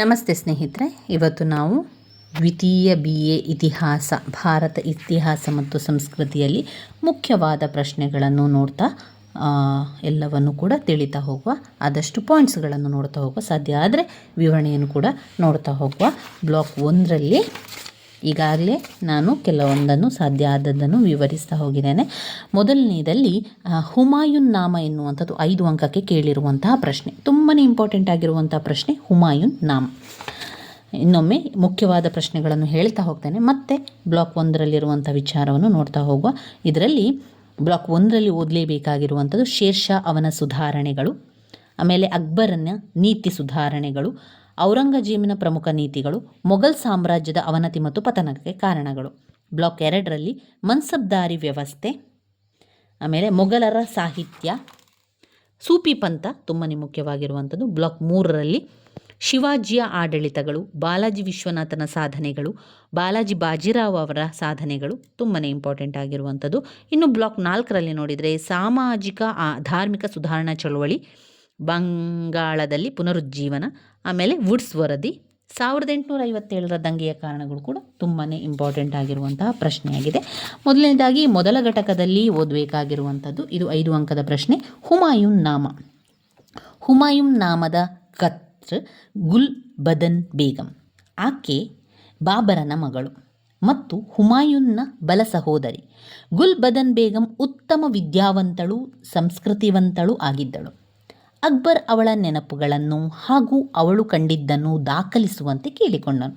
ನಮಸ್ತೆ ಸ್ನೇಹಿತರೆ, ಇವತ್ತು ನಾವು ದ್ವಿತೀಯ ಬಿ ಎ ಇತಿಹಾಸ, ಭಾರತ ಇತಿಹಾಸ ಮತ್ತು ಸಂಸ್ಕೃತಿಯಲ್ಲಿ ಮುಖ್ಯವಾದ ಪ್ರಶ್ನೆಗಳನ್ನು ನೋಡ್ತಾ ಎಲ್ಲವನ್ನು ಕೂಡ ತಿಳಿತಾ ಹೋಗುವ, ಆದಷ್ಟು ಪಾಯಿಂಟ್ಸ್ಗಳನ್ನು ನೋಡ್ತಾ ಹೋಗುವ ಸಾಧ್ಯ ಆದರೆ ವಿವರಣೆಯನ್ನು ಕೂಡ ನೋಡ್ತಾ ಹೋಗುವ ಬ್ಲಾಕ್ ಒಂದರಲ್ಲಿ ಈಗಾಗಲೇ ನಾನು ಕೆಲವೊಂದನ್ನು ಸಾಧ್ಯ ಆದದ್ದನ್ನು ವಿವರಿಸ್ತಾ ಹೋಗಿದ್ದೇನೆ. ಮೊದಲನೇದಲ್ಲಿ ಹುಮಾಯುನ್ ನಾಮ ಎನ್ನುವಂಥದ್ದು ಐದು ಅಂಕಕ್ಕೆ ಕೇಳಿರುವಂತಹ ಪ್ರಶ್ನೆ. ತುಂಬಾ ಇಂಪಾರ್ಟೆಂಟ್ ಆಗಿರುವಂತಹ ಪ್ರಶ್ನೆ ಹುಮಾಯೂನ್ ನಾಮ ಇನ್ನೊಮ್ಮೆ ಮುಖ್ಯವಾದ ಪ್ರಶ್ನೆಗಳನ್ನು ಹೇಳ್ತಾ ಹೋಗ್ತೇನೆ. ಮತ್ತೆ ಬ್ಲಾಕ್ ಒಂದರಲ್ಲಿರುವಂಥ ವಿಚಾರವನ್ನು ನೋಡ್ತಾ ಹೋಗುವ. ಇದರಲ್ಲಿ ಬ್ಲಾಕ್ ಒಂದರಲ್ಲಿ ಓದಲೇಬೇಕಾಗಿರುವಂಥದ್ದು ಶೇರ್ಷಾ ಅವನ ಸುಧಾರಣೆಗಳು, ಆಮೇಲೆ ಅಕ್ಬರನ ನೀತಿ ಸುಧಾರಣೆಗಳು ಔರಂಗಜೇಬಿನ ಪ್ರಮುಖ ನೀತಿಗಳು ಮೊಘಲ್ ಸಾಮ್ರಾಜ್ಯದ ಅವನತಿ ಮತ್ತು ಪತನಕ್ಕೆ ಕಾರಣಗಳು. ಬ್ಲಾಕ್ ಎರಡರಲ್ಲಿ ಮನ್ಸಬ್ದಾರಿ ವ್ಯವಸ್ಥೆ, ಆಮೇಲೆ ಮೊಘಲರ ಸಾಹಿತ್ಯ, ಸೂಫಿ ಪಂಥ ತುಂಬನೇ ಮುಖ್ಯವಾಗಿರುವಂಥದ್ದು. ಬ್ಲಾಕ್ ಮೂರರಲ್ಲಿ ಶಿವಾಜಿಯ ಆಡಳಿತಗಳು, ಬಾಲಾಜಿ ವಿಶ್ವನಾಥನ ಸಾಧನೆಗಳು, ಬಾಲಾಜಿ ಬಾಜಿರಾವ್ ಅವರ ಸಾಧನೆಗಳು ತುಂಬಾ ಇಂಪಾರ್ಟೆಂಟ್ ಆಗಿರುವಂಥದ್ದು. ಇನ್ನು ಬ್ಲಾಕ್ ನಾಲ್ಕರಲ್ಲಿ ನೋಡಿದರೆ ಸಾಮಾಜಿಕ ಧಾರ್ಮಿಕ ಸುಧಾರಣಾ ಚಳವಳಿ ಬಂಗಾಳದಲ್ಲಿ ಪುನರುಜ್ಜೀವನ, ಆಮೇಲೆ ವುಡ್ಸ್ ವರದಿ. ಸಾವಿರದ ಎಂಟುನೂರ ಐವತ್ತೇಳರ ದಂಗೆಯ ಕಾರಣಗಳು ಕೂಡ ತುಂಬಾ ಇಂಪಾರ್ಟೆಂಟ್ ಆಗಿರುವಂತಹ ಪ್ರಶ್ನೆಯಾಗಿದೆ. ಮೊದಲನೇದಾಗಿ, ಮೊದಲ ಘಟಕದಲ್ಲಿ ಓದಬೇಕಾಗಿರುವಂಥದ್ದು ಇದು ಐದು ಅಂಕದ ಪ್ರಶ್ನೆ. ಹುಮಾಯೂನ್ ನಾಮ. ಹುಮಾಯೂನ್ ನಾಮದ ಕತ್ರ್ ಗುಲ್ ಬದನ್ ಬೇಗಂ. ಆಕೆ ಬಾಬರನ ಮಗಳು ಮತ್ತು ಹುಮಾಯೂನ್ನ ಬಲ ಸಹೋದರಿ. ಗುಲ್ ಬದನ್ ಬೇಗಂ ಉತ್ತಮ ವಿದ್ಯಾವಂತಳು, ಸಂಸ್ಕೃತಿವಂತಳು ಆಗಿದ್ದಳು. ಅಕ್ಬರ್ ಅವಳ ನೆನಪುಗಳನ್ನು ಹಾಗೂ ಅವಳು ಕಂಡಿದ್ದನ್ನು ದಾಖಲಿಸುವಂತೆ ಕೇಳಿಕೊಂಡನು.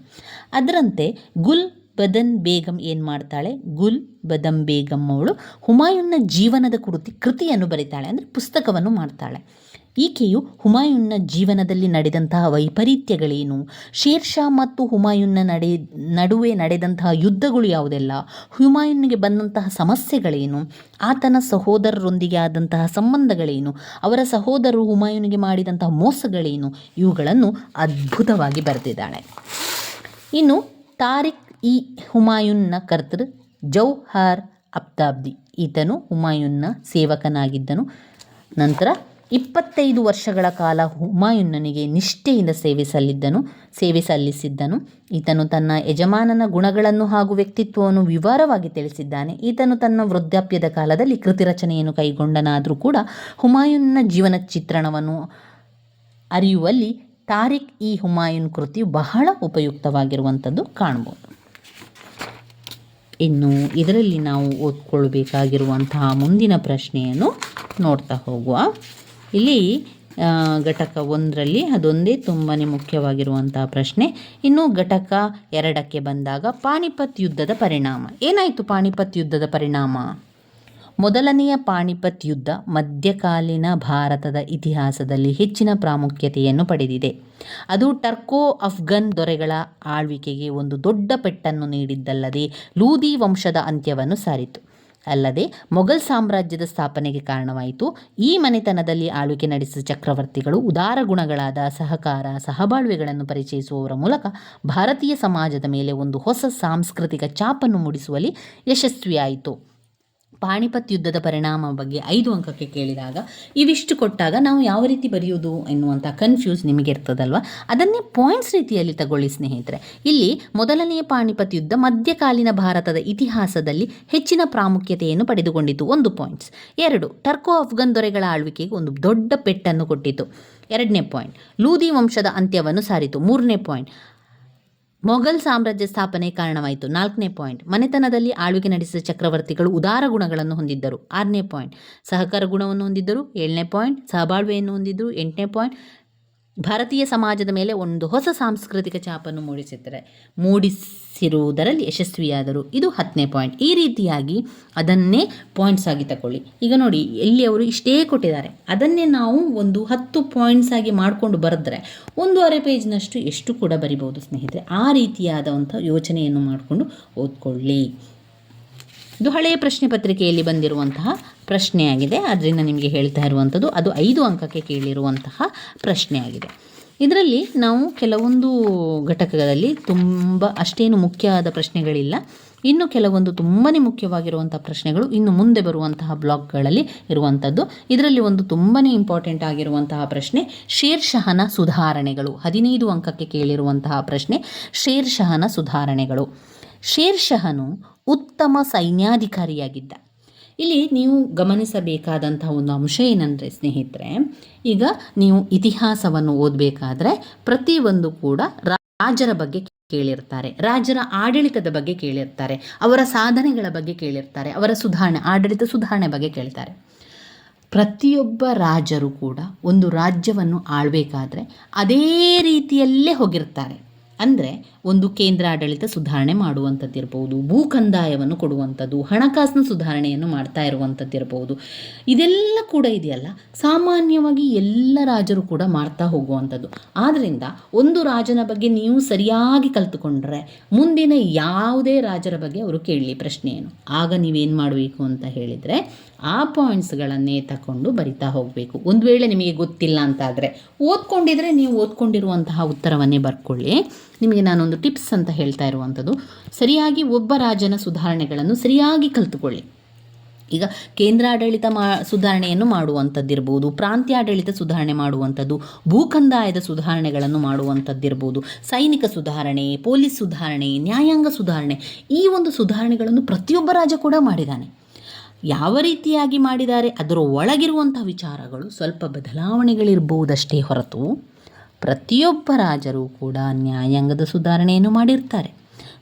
ಅದರಂತೆ ಗುಲ್ ಬದನ್ ಬೇಗಂ ಏನು ಮಾಡ್ತಾಳೆ? ಗುಲ್ ಬದಂ ಬೇಗಂ ಅವಳು ಹುಮಾಯೂನ್ನ ಜೀವನದ ಕುರಿತು ಕೃತಿಯನ್ನು ಬರೀತಾಳೆ, ಅಂದರೆ ಪುಸ್ತಕವನ್ನು ಮಾಡ್ತಾಳೆ. ಈಕೆಯು ಹುಮಾಯೂನ್ನ ಜೀವನದಲ್ಲಿ ನಡೆದಂತಹ ವೈಪರೀತ್ಯಗಳೇನು? ಶೇರ್ಷಾ ಮತ್ತು ಹುಮಾಯೂನ್ನ ನಡೆ, ನಡುವೆ ನಡೆದಂತಹ ಯುದ್ಧಗಳು ಯಾವುದೆಲ್ಲ? ಹುಮಾಯೂನ್ಗೆ ಬಂದಂತಹ ಸಮಸ್ಯೆಗಳೇನು? ಆತನ ಸಹೋದರರೊಂದಿಗೆ ಆದಂತಹ ಸಂಬಂಧಗಳೇನು? ಅವರ ಸಹೋದರರು ಹುಮಾಯೂನ್ಗೆ ಮಾಡಿದಂತಹ ಮೋಸಗಳೇನು? ಇವುಗಳನ್ನು ಅದ್ಭುತವಾಗಿ ಬರೆದಿದ್ದಾಳೆ ಇನ್ನು ತಾರಿಕ್ ಇ ಹುಮಾಯೂನ್ನ ಕರ್ತೃ ಜೌಹರ್ ಅಬ್ದಾಬ್ದಿ ಈತನು ಹುಮಾಯೂನ್ನ ಸೇವಕನಾಗಿದ್ದನು. ನಂತರ ಇಪ್ಪತ್ತೈದು ವರ್ಷಗಳ ಕಾಲ ಹುಮಾಯೂನ್ನನಿಗೆ ನಿಷ್ಠೆಯಿಂದ ಸೇವೆ ಸಲ್ಲಿದ್ದನು, ಸೇವೆ ಸಲ್ಲಿಸಿದ್ದನು. ಈತನು ತನ್ನ ಯಜಮಾನನ ಗುಣಗಳನ್ನು ಹಾಗೂ ವ್ಯಕ್ತಿತ್ವವನ್ನು ವಿವರವಾಗಿ ತಿಳಿಸಿದ್ದಾನೆ. ಈತನು ತನ್ನ ವೃದ್ಧಾಪ್ಯದ ಕಾಲದಲ್ಲಿ ಕೃತಿ ರಚನೆಯನ್ನು ಕೈಗೊಂಡನಾದರೂ ಕೂಡ ಹುಮಾಯೂನ್ನ ಜೀವನ ಚಿತ್ರಣವನ್ನು ಅರಿಯುವಲ್ಲಿ ತಾರಿಕ್ ಇ ಹುಮಾಯೂನ್ ಕೃತಿಯು ಬಹಳ ಉಪಯುಕ್ತವಾಗಿರುವಂಥದ್ದು ಕಾಣ್ಬೋದು ಇನ್ನು ಇದರಲ್ಲಿ ನಾವು ಓದ್ಕೊಳ್ಬೇಕಾಗಿರುವಂತಹ ಮುಂದಿನ ಪ್ರಶ್ನೆಯನ್ನು ನೋಡ್ತಾ ಹೋಗುವ. ಇಲ್ಲಿ ಘಟಕ ಒಂದರಲ್ಲಿ ಅದೊಂದೇ ತುಂಬಾ ಮುಖ್ಯವಾಗಿರುವಂತಹ ಪ್ರಶ್ನೆ. ಇನ್ನು ಘಟಕ ಎರಡಕ್ಕೆ ಬಂದಾಗ ಪಾಣಿಪತ್ ಯುದ್ಧದ ಪರಿಣಾಮ. ಏನಾಯಿತು ಪಾಣಿಪತ್ ಯುದ್ಧದ ಪರಿಣಾಮ? ಮೊದಲನೆಯ ಪಾಣಿಪತ್ ಯುದ್ಧ ಮಧ್ಯಕಾಲೀನ ಭಾರತದ ಇತಿಹಾಸದಲ್ಲಿ ಹೆಚ್ಚಿನ ಪ್ರಾಮುಖ್ಯತೆಯನ್ನು ಪಡೆದಿದೆ. ಅದು ಟರ್ಕೋ ಅಫ್ಘನ್ ದೊರೆಗಳ ಆಳ್ವಿಕೆಗೆ ಒಂದು ದೊಡ್ಡ ಪೆಟ್ಟನ್ನು ನೀಡಿದ್ದಲ್ಲದೆ ಲೂದಿ ವಂಶದ ಅಂತ್ಯವನ್ನು ಸಾರಿತು. ಅಲ್ಲದೆ ಮೊಘಲ್ ಸಾಮ್ರಾಜ್ಯದ ಸ್ಥಾಪನೆಗೆ ಕಾರಣವಾಯಿತು. ಈ ಮನೆತನದಲ್ಲಿ ಆಳ್ವಿಕೆ ನಡೆಸಿದ ಚಕ್ರವರ್ತಿಗಳು ಉದಾರ ಗುಣಗಳಾದ ಸಹಕಾರ, ಸಹಬಾಳ್ವೆಗಳನ್ನು ಪರಿಚಯಿಸುವವರ ಮೂಲಕ ಭಾರತೀಯ ಸಮಾಜದ ಮೇಲೆ ಒಂದು ಹೊಸ ಸಾಂಸ್ಕೃತಿಕ ಚಾಪನ್ನು ಮೂಡಿಸುವಲ್ಲಿ ಯಶಸ್ವಿಯಾಯಿತು. ಪಾಣಿಪತ್ ಯುದ್ಧದ ಪರಿಣಾಮ ಬಗ್ಗೆ ಐದು ಅಂಕಕ್ಕೆ ಕೇಳಿದಾಗ, ಇವಿಷ್ಟು ಕೊಟ್ಟಾಗ ನಾವು ಯಾವ ರೀತಿ ಬರೆಯೋದು ಎನ್ನುವಂಥ ಕನ್ಫ್ಯೂಸ್ ನಿಮಗೆ ಇರ್ತದಲ್ವ? ಅದನ್ನೇ ಪಾಯಿಂಟ್ಸ್ ರೀತಿಯಲ್ಲಿ ತಗೊಳ್ಳಿ ಸ್ನೇಹಿತರೆ. ಇಲ್ಲಿ ಮೊದಲನೆಯ ಪಾಣಿಪತ್ ಯುದ್ಧ ಮಧ್ಯಕಾಲೀನ ಭಾರತದ ಇತಿಹಾಸದಲ್ಲಿ ಹೆಚ್ಚಿನ ಪ್ರಾಮುಖ್ಯತೆಯನ್ನು ಪಡೆದುಕೊಂಡಿತು. ಒಂದು ಪಾಯಿಂಟ್ಸ್ ಎರಡು ಟರ್ಕೋ ಅಫ್ಘನ್ ದೊರೆಗಳ ಆಳ್ವಿಕೆಗೆ ಒಂದು ದೊಡ್ಡ ಪೆಟ್ಟನ್ನು ಕೊಟ್ಟಿತು. ಎರಡನೇ ಪಾಯಿಂಟ್ ಲೂದಿ ವಂಶದ ಅಂತ್ಯವನ್ನು ಸಾರಿತು. ಮೂರನೇ ಪಾಯಿಂಟ್ ಮೊಘಲ್ ಸಾಮ್ರಾಜ್ಯ ಸ್ಥಾಪನೆ ಕಾರಣವಾಯಿತು. ನಾಲ್ಕನೇ ಪಾಯಿಂಟ್. ಮನೆತನದಲ್ಲಿ ಆಳ್ವಿಕೆ ನಡೆಸಿದ ಚಕ್ರವರ್ತಿಗಳು ಉದಾರ ಗುಣಗಳನ್ನು ಹೊಂದಿದ್ದರು. ಆರನೇ ಪಾಯಿಂಟ್. ಸಹಕಾರ ಗುಣವನ್ನು ಹೊಂದಿದ್ದರು. ಏಳನೇ ಪಾಯಿಂಟ್. ಸಹಬಾಳ್ವೆಯನ್ನು ಹೊಂದಿದ್ದರು. ಎಂಟನೇ ಪಾಯಿಂಟ್. ಭಾರತೀಯ ಸಮಾಜದ ಮೇಲೆ ಒಂದು ಹೊಸ ಸಾಂಸ್ಕೃತಿಕ ಚಾಪನ್ನು ಮೂಡಿಸಿದ್ದಾರೆ, ಮೂಡಿಸಿರುವುದರಲ್ಲಿ ಯಶಸ್ವಿಯಾದರು. ಇದು ಹತ್ತನೇ ಪಾಯಿಂಟ್. ಈ ರೀತಿಯಾಗಿ ಅದನ್ನೇ ಪಾಯಿಂಟ್ಸ್ ಆಗಿ ತಗೊಳ್ಳಿ ಈಗ ನೋಡಿ, ಎಲ್ಲಿ ಅವರು ಇಷ್ಟೇ ಕೊಟ್ಟಿದ್ದಾರೆ. ಅದನ್ನೇ ನಾವು ಒಂದು ಹತ್ತು ಪಾಯಿಂಟ್ಸ್ ಆಗಿ ಮಾಡಿಕೊಂಡು ಬರೆದ್ರೆ ಒಂದೂವರೆ ಪೇಜ್ನಷ್ಟು ಎಷ್ಟು ಕೂಡ ಬರಿಬೋದು ಸ್ನೇಹಿತರೆ. ಆ ರೀತಿಯಾದಂಥ ಯೋಚನೆಯನ್ನು ಮಾಡಿಕೊಂಡು ಓದ್ಕೊಳ್ಳಿ. ಇದು ಹಳೆಯ ಪ್ರಶ್ನೆ ಪತ್ರಿಕೆಯಲ್ಲಿ ಬಂದಿರುವಂತಹ ಪ್ರಶ್ನೆಯಾಗಿದೆ. ಅದರಿಂದ ನಿಮಗೆ ಹೇಳ್ತಾ ಇರುವಂಥದ್ದು ಅದು ಐದು ಅಂಕಕ್ಕೆ ಕೇಳಿರುವಂತಹ ಪ್ರಶ್ನೆಯಾಗಿದೆ. ಇದರಲ್ಲಿ ನಾವು ಕೆಲವೊಂದು ಘಟಕಗಳಲ್ಲಿ ತುಂಬ ಅಷ್ಟೇನು ಮುಖ್ಯವಾದ ಪ್ರಶ್ನೆಗಳಿಲ್ಲ. ಇನ್ನು ಕೆಲವೊಂದು ತುಂಬಾ ಮುಖ್ಯವಾಗಿರುವಂಥ ಪ್ರಶ್ನೆಗಳು ಇನ್ನು ಮುಂದೆ ಬರುವಂತಹ ಬ್ಲಾಗ್ಗಳಲ್ಲಿ ಇರುವಂಥದ್ದು. ಇದರಲ್ಲಿ ಒಂದು ತುಂಬಾ ಇಂಪಾರ್ಟೆಂಟ್ ಆಗಿರುವಂತಹ ಪ್ರಶ್ನೆ ಶೇರ್ಷಹನ ಸುಧಾರಣೆಗಳು. ಹದಿನೈದು ಅಂಕಕ್ಕೆ ಕೇಳಿರುವಂತಹ ಪ್ರಶ್ನೆ ಶೇರ್ಷಹನ ಸುಧಾರಣೆಗಳು. ಶೇರ್ ಶಹನು ಉತ್ತಮ ಸೈನ್ಯಾಧಿಕಾರಿಯಾಗಿದ್ದ. ಇಲ್ಲಿ ನೀವು ಗಮನಿಸಬೇಕಾದಂಥ ಒಂದು ಅಂಶ ಏನಂದರೆ ಸ್ನೇಹಿತರೆ, ಈಗ ನೀವು ಇತಿಹಾಸವನ್ನು ಓದಬೇಕಾದ್ರೆ ಪ್ರತಿಯೊಂದು ಕೂಡ ರಾಜರ ಬಗ್ಗೆ ಕೇಳಿರ್ತಾರೆ, ರಾಜರ ಆಡಳಿತದ ಬಗ್ಗೆ ಕೇಳಿರ್ತಾರೆ, ಅವರ ಸಾಧನೆಗಳ ಬಗ್ಗೆ ಕೇಳಿರ್ತಾರೆ, ಅವರ ಸುಧಾರಣೆ, ಆಡಳಿತ ಸುಧಾರಣೆ ಬಗ್ಗೆ ಕೇಳ್ತಾರೆ. ಪ್ರತಿಯೊಬ್ಬ ರಾಜರು ಕೂಡ ಒಂದು ರಾಜ್ಯವನ್ನು ಆಳ್ಬೇಕಾದ್ರೆ ಅದೇ ರೀತಿಯಲ್ಲೇ ಹೋಗಿರ್ತಾರೆ. ಅಂದರೆ ಒಂದು ಕೇಂದ್ರಾಡಳಿತ ಸುಧಾರಣೆ ಮಾಡುವಂಥದ್ದಿರ್ಬೋದು ಭೂ ಕಂದಾಯವನ್ನು ಕೊಡುವಂಥದ್ದು, ಹಣಕಾಸಿನ ಸುಧಾರಣೆಯನ್ನು ಮಾಡ್ತಾ ಇರುವಂಥದ್ದಿರ್ಬೋದು. ಇದೆಲ್ಲ ಕೂಡ ಇದೆಯಲ್ಲ, ಸಾಮಾನ್ಯವಾಗಿ ಎಲ್ಲ ರಾಜರು ಕೂಡ ಮಾಡ್ತಾ ಹೋಗುವಂಥದ್ದು. ಆದ್ದರಿಂದ ಒಂದು ರಾಜನ ಬಗ್ಗೆ ನೀವು ಸರಿಯಾಗಿ ಕಲ್ತುಕೊಂಡ್ರೆ ಮುಂದಿನ ಯಾವುದೇ ರಾಜರ ಬಗ್ಗೆ ಅವರು ಕೇಳಲಿ ಪ್ರಶ್ನೆಯನ್ನು. ಆಗ ನೀವೇನು ಮಾಡಬೇಕು ಅಂತ ಹೇಳಿದರೆ ಆ ಪಾಯಿಂಟ್ಸ್ಗಳನ್ನೇ ತಗೊಂಡು ಬರಿತಾ ಹೋಗಬೇಕು. ಒಂದು ವೇಳೆ ನಿಮಗೆ ಗೊತ್ತಿಲ್ಲ ಅಂತಾದರೆ ಓದ್ಕೊಂಡಿದ್ರೆ ನೀವು ಓದ್ಕೊಂಡಿರುವಂತಹ ಉತ್ತರವನ್ನೇ ಬರ್ಕೊಳ್ಳಿ. ನಿಮಗೆ ನಾನೊಂದು ಟಿಪ್ಸ್ ಅಂತ ಹೇಳ್ತಾ ಇರುವಂಥದ್ದು. ಸರಿಯಾಗಿ ಒಬ್ಬ ರಾಜನ ಸುಧಾರಣೆಗಳನ್ನು ಸರಿಯಾಗಿ ಕಲ್ತುಕೊಳ್ಳಿ. ಈಗ ಕೇಂದ್ರಾಡಳಿತ ಮಾ, ಸುಧಾರಣೆಯನ್ನು ಮಾಡುವಂಥದ್ದಿರ್ಬೋದು, ಪ್ರಾಂತ್ಯಾಡಳಿತ ಸುಧಾರಣೆ ಮಾಡುವಂಥದ್ದು, ಭೂಕಂದಾಯದ ಸುಧಾರಣೆಗಳನ್ನು ಮಾಡುವಂಥದ್ದಿರ್ಬೋದು, ಸೈನಿಕ ಸುಧಾರಣೆ, ಪೊಲೀಸ್ ಸುಧಾರಣೆ, ನ್ಯಾಯಾಂಗ ಸುಧಾರಣೆ ಈ ಒಂದು ಸುಧಾರಣೆಗಳನ್ನು ಪ್ರತಿಯೊಬ್ಬ ರಾಜ ಕೂಡ ಮಾಡಿದ್ದಾನೆ ಯಾವ ರೀತಿಯಾಗಿ ಮಾಡಿದ್ದಾರೆ? ಅದರ ಒಳಗಿರುವಂಥ ವಿಚಾರಗಳು ಸ್ವಲ್ಪ ಬದಲಾವಣೆಗಳಿರ್ಬೋದಷ್ಟೇ ಹೊರತು ಪ್ರತಿಯೊಬ್ಬ ರಾಜರು ಕೂಡ ನ್ಯಾಯಾಂಗದ ಸುಧಾರಣೆಯನ್ನು ಮಾಡಿರ್ತಾರೆ.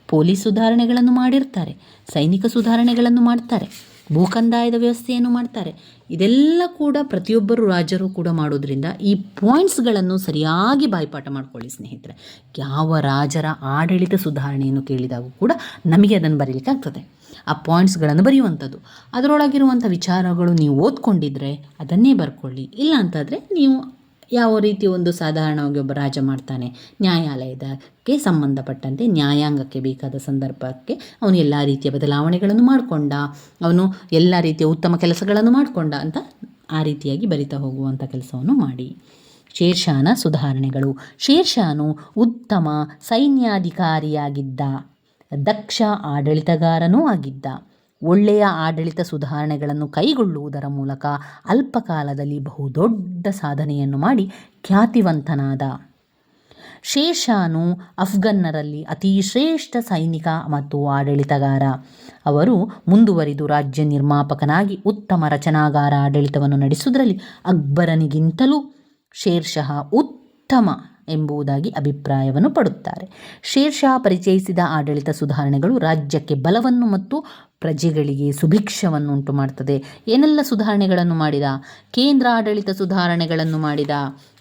ಪೊಲೀಸ್ ಸುಧಾರಣೆಗಳನ್ನು ಮಾಡಿರ್ತಾರೆ. ಸೈನಿಕ ಸುಧಾರಣೆಗಳನ್ನು ಮಾಡ್ತಾರೆ. ಭೂಕಂದಾಯದ ವ್ಯವಸ್ಥೆಯನ್ನು ಮಾಡ್ತಾರೆ. ಇದೆಲ್ಲ ಕೂಡ ಪ್ರತಿಯೊಬ್ಬರು ರಾಜರು ಕೂಡ ಮಾಡೋದ್ರಿಂದ ಈ ಪಾಯಿಂಟ್ಸ್ಗಳನ್ನು ಸರಿಯಾಗಿ ಬಾಯ್ಪಾಠ ಮಾಡ್ಕೊಳ್ಳಿ ಸ್ನೇಹಿತರೆ. ಯಾವ ರಾಜರ ಆಡಳಿತ ಸುಧಾರಣೆಯನ್ನು ಕೇಳಿದಾಗೂ ಕೂಡ ನಮಗೆ ಅದನ್ನು ಬರೀಲಿಕ್ಕೆ ಆಗ್ತದೆ ಆ ಪಾಯಿಂಟ್ಸ್ಗಳನ್ನು ಬರೆಯುವಂಥದ್ದು. ಅದರೊಳಗಿರುವಂಥ ವಿಚಾರಗಳು ನೀವು ಓದ್ಕೊಂಡಿದ್ರೆ ಅದನ್ನೇ ಬರ್ಕೊಳ್ಳಿ. ಇಲ್ಲ ಅಂತಾದರೆ ನೀವು ಯಾವ ರೀತಿ ಒಂದು ಸಾಧಾರಣವಾಗಿ ಒಬ್ಬ ರಾಜ ಮಾಡ್ತಾನೆ, ನ್ಯಾಯಾಲಯದಕ್ಕೆ ಸಂಬಂಧಪಟ್ಟಂತೆ ನ್ಯಾಯಾಂಗಕ್ಕೆ ಬೇಕಾದ ಸಂದರ್ಭಕ್ಕೆ ಅವನು ಎಲ್ಲ ರೀತಿಯ ಬದಲಾವಣೆಗಳನ್ನು ಮಾಡಿಕೊಂಡ, ಅವನು ಎಲ್ಲ ರೀತಿಯ ಉತ್ತಮ ಕೆಲಸಗಳನ್ನು ಮಾಡಿಕೊಂಡ ಅಂತ ಆ ರೀತಿಯಾಗಿ ಬರಿತಾ ಹೋಗುವಂಥ ಕೆಲಸವನ್ನು ಮಾಡಿ. ಶೇರ್ಷಾನ ಸುಧಾರಣೆಗಳು. ಶೇರ್ಷಾನು ಉತ್ತಮ ಸೈನ್ಯಾಧಿಕಾರಿಯಾಗಿದ್ದ ದಕ್ಷ ಆಡಳಿತಗಾರನೂ ಆಗಿದ್ದ. ಒಳ್ಳೆಯ ಆಡಳಿತ ಸುಧಾರಣೆಗಳನ್ನು ಕೈಗೊಳ್ಳುವುದರ ಮೂಲಕ ಅಲ್ಪಕಾಲದಲ್ಲಿ ಬಹುದೊಡ್ಡ ಸಾಧನೆಯನ್ನು ಮಾಡಿ ಖ್ಯಾತಿವಂತನಾದ. ಶೇಷಾನು ಅಫ್ಘನ್ನರಲ್ಲಿ ಅತಿ ಶ್ರೇಷ್ಠ ಸೈನಿಕ ಮತ್ತು ಆಡಳಿತಗಾರ. ಅವರು ಮುಂದುವರಿದು ರಾಜ್ಯ ನಿರ್ಮಾಪಕನಾಗಿ ಉತ್ತಮ ರಚನಾಗಾರ ಆಡಳಿತವನ್ನು ನಡೆಸುವುದರಲ್ಲಿ ಅಕ್ಬರನಿಗಿಂತಲೂ ಶೇರ್ಷಃ ಉತ್ತಮ ಎಂಬುದಾಗಿ ಅಭಿಪ್ರಾಯವನ್ನು ಪಡುತ್ತಾರೆ. ಶೇರ್ಷಾ ಪರಿಚಯಿಸಿದ ಆಡಳಿತ ಸುಧಾರಣೆಗಳು ರಾಜ್ಯಕ್ಕೆ ಬಲವನ್ನು ಮತ್ತು ಪ್ರಜೆಗಳಿಗೆ ಸುಭಿಕ್ಷವನ್ನು ಉಂಟು ಮಾಡ್ತದೆ ಏನೆಲ್ಲ ಸುಧಾರಣೆಗಳನ್ನು ಮಾಡಿದ? ಕೇಂದ್ರ ಆಡಳಿತ ಸುಧಾರಣೆಗಳನ್ನು ಮಾಡಿದ?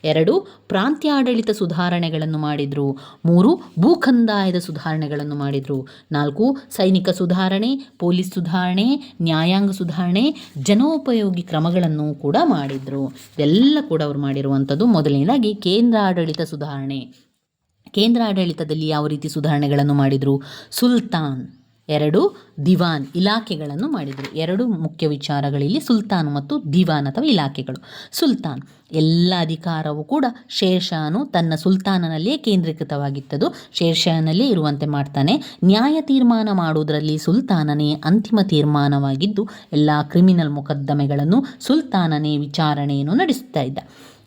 ಎರಡು, ಪ್ರಾಂತ್ಯಾಡಳಿತ ಸುಧಾರಣೆಗಳನ್ನು ಮಾಡಿದರು. ಮೂರು ಭೂಕಂದಾಯದ ಸುಧಾರಣೆಗಳನ್ನು ಮಾಡಿದರು. ನಾಲ್ಕು, ಸೈನಿಕ ಸುಧಾರಣೆ, ಪೊಲೀಸ್ ಸುಧಾರಣೆ, ನ್ಯಾಯಾಂಗ ಸುಧಾರಣೆ, ಜನೋಪಯೋಗಿ ಕ್ರಮಗಳನ್ನು ಕೂಡ ಮಾಡಿದರು. ಇದೆಲ್ಲ ಕೂಡ ಅವರು ಮಾಡಿರುವಂಥದ್ದು. ಮೊದಲನೇದಾಗಿ ಕೇಂದ್ರ ಆಡಳಿತ ಸುಧಾರಣೆ. ಕೇಂದ್ರ ಆಡಳಿತದಲ್ಲಿ ಯಾವ ರೀತಿ ಸುಧಾರಣೆಗಳನ್ನು ಮಾಡಿದರು? ಸುಲ್ತಾನ್. ಎರಡು ದಿವಾನ್ ಇಲಾಖೆಗಳನ್ನು ಮಾಡಿದರು. ಎರಡು ಮುಖ್ಯ ವಿಚಾರಗಳಿಲ್ಲಿ ಸುಲ್ತಾನ್ ಮತ್ತು ದಿವಾನ್ ಅಥವಾ ಇಲಾಖೆಗಳು. ಸುಲ್ತಾನ್ ಎಲ್ಲ ಅಧಿಕಾರವೂ ಕೂಡ ಶೇರ್ಷಾನು ತನ್ನ ಸುಲ್ತಾನನಲ್ಲಿಯೇ ಕೇಂದ್ರೀಕೃತವಾಗಿತ್ತದು. ಶೇರ್ಷಾನಲ್ಲೇ ಇರುವಂತೆ ಮಾಡ್ತಾನೆ. ನ್ಯಾಯ ತೀರ್ಮಾನ ಮಾಡುವುದರಲ್ಲಿ ಸುಲ್ತಾನನೇ ಅಂತಿಮ ತೀರ್ಮಾನವಾಗಿದ್ದು, ಎಲ್ಲ ಕ್ರಿಮಿನಲ್ ಮೊಕದ್ದಮೆಗಳನ್ನು ಸುಲ್ತಾನನೇ ವಿಚಾರಣೆಯನ್ನು ನಡೆಸುತ್ತಾ ಇದ್ದ.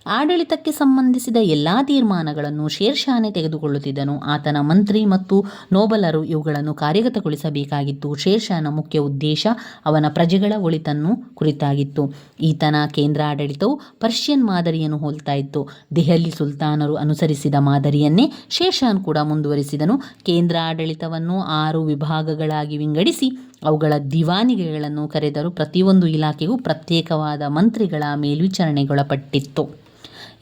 ಆಡಳಿತಕ್ಕೆ ಸಂಬಂಧಿಸಿದ ಎಲ್ಲ ತೀರ್ಮಾನಗಳನ್ನು ಶೇರ್ಷಾನೆ ತೆಗೆದುಕೊಳ್ಳುತ್ತಿದ್ದನು. ಆತನ ಮಂತ್ರಿ ಮತ್ತು ನೋಬಲರು ಇವುಗಳನ್ನು ಕಾರ್ಯಗತಗೊಳಿಸಬೇಕಾಗಿತ್ತು. ಶೇರ್ಷಾನ ಮುಖ್ಯ ಉದ್ದೇಶ ಅವನ ಪ್ರಜೆಗಳ ಒಳಿತನ್ನು ಕುರಿತಾಗಿತ್ತು. ಈತನ ಕೇಂದ್ರ ಆಡಳಿತವು ಪರ್ಷಿಯನ್ ಮಾದರಿಯನ್ನು ಹೋಲ್ತಾ ಇತ್ತು. ದೆಹಲಿ ಸುಲ್ತಾನರು ಅನುಸರಿಸಿದ ಮಾದರಿಯನ್ನೇ ಶೇರ್ಷಾನ್ ಕೂಡ ಮುಂದುವರಿಸಿದನು. ಕೇಂದ್ರ ಆಡಳಿತವನ್ನು ಆರು ವಿಭಾಗಗಳಾಗಿ ವಿಂಗಡಿಸಿ ಅವುಗಳ ದಿವಾನಿಗೆಗಳನ್ನು ಕರೆದರು ಪ್ರತಿಯೊಂದು ಇಲಾಖೆಗೂ ಪ್ರತ್ಯೇಕವಾದ ಮಂತ್ರಿಗಳ ಮೇಲ್ವಿಚಾರಣೆಗೊಳಪಟ್ಟಿತ್ತು.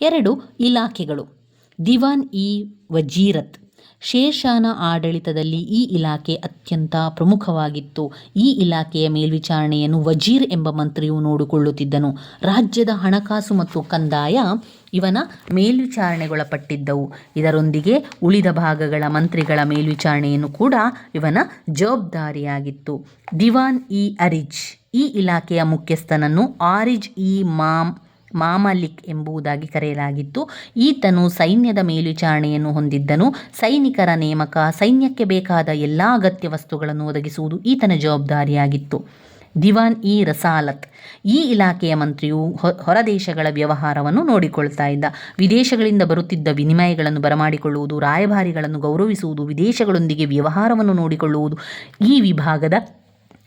ಎರಡು ಇಲಾಖೆಗಳು. ದಿವಾನ್ ಇ ವಜೀರತ್ ಶೇರ್ಷಾನ ಆಡಳಿತದಲ್ಲಿ ಈ ಇಲಾಖೆ ಅತ್ಯಂತ ಪ್ರಮುಖವಾಗಿತ್ತು. ಈ ಇಲಾಖೆಯ ಮೇಲ್ವಿಚಾರಣೆಯನ್ನು ವಜೀರ್ ಎಂಬ ಮಂತ್ರಿಯು ನೋಡಿಕೊಳ್ಳುತ್ತಿದ್ದನು. ರಾಜ್ಯದ ಹಣಕಾಸು ಮತ್ತು ಕಂದಾಯ ಇವನ ಮೇಲ್ವಿಚಾರಣೆಗೊಳಪಟ್ಟಿದ್ದವು. ಇದರೊಂದಿಗೆ ಉಳಿದ ಭಾಗಗಳ ಮಂತ್ರಿಗಳ ಮೇಲ್ವಿಚಾರಣೆಯನ್ನು ಕೂಡ ಇವನ ಜವಾಬ್ದಾರಿಯಾಗಿತ್ತು. ದಿವಾನ್ ಇ ಅರಿಜ್ ಈ ಇಲಾಖೆಯ ಮುಖ್ಯಸ್ಥನನ್ನು ಆರಿಜ್ ಇ ಮಾಮ್ ಮಾಮಲಿಕ್ ಎಂಬುದಾಗಿ ಕರೆಯಲಾಗಿತ್ತು. ಈತನು ಸೈನ್ಯದ ಮೇಲ್ವಿಚಾರಣೆಯನ್ನು ಹೊಂದಿದ್ದನು. ಸೈನಿಕರ ನೇಮಕ, ಸೈನ್ಯಕ್ಕೆ ಬೇಕಾದ ಎಲ್ಲ ಅಗತ್ಯ ವಸ್ತುಗಳನ್ನು ಒದಗಿಸುವುದು ಈತನ ಜವಾಬ್ದಾರಿಯಾಗಿತ್ತು. ದಿವಾನ್ ಇ ರಸಾಲತ್, ಈ ಇಲಾಖೆಯ ಮಂತ್ರಿಯು ಹೊರದೇಶಗಳ ವ್ಯವಹಾರವನ್ನು ನೋಡಿಕೊಳ್ತಾ ಇದ್ದ. ವಿದೇಶಗಳಿಂದ ಬರುತ್ತಿದ್ದ ವಿನಿಮಯಗಳನ್ನು ಬರಮಾಡಿಕೊಳ್ಳುವುದು, ರಾಯಭಾರಿಗಳನ್ನು ಗೌರವಿಸುವುದು, ವಿದೇಶಗಳೊಂದಿಗೆ ವ್ಯವಹಾರವನ್ನು ನೋಡಿಕೊಳ್ಳುವುದು ಈ ವಿಭಾಗದ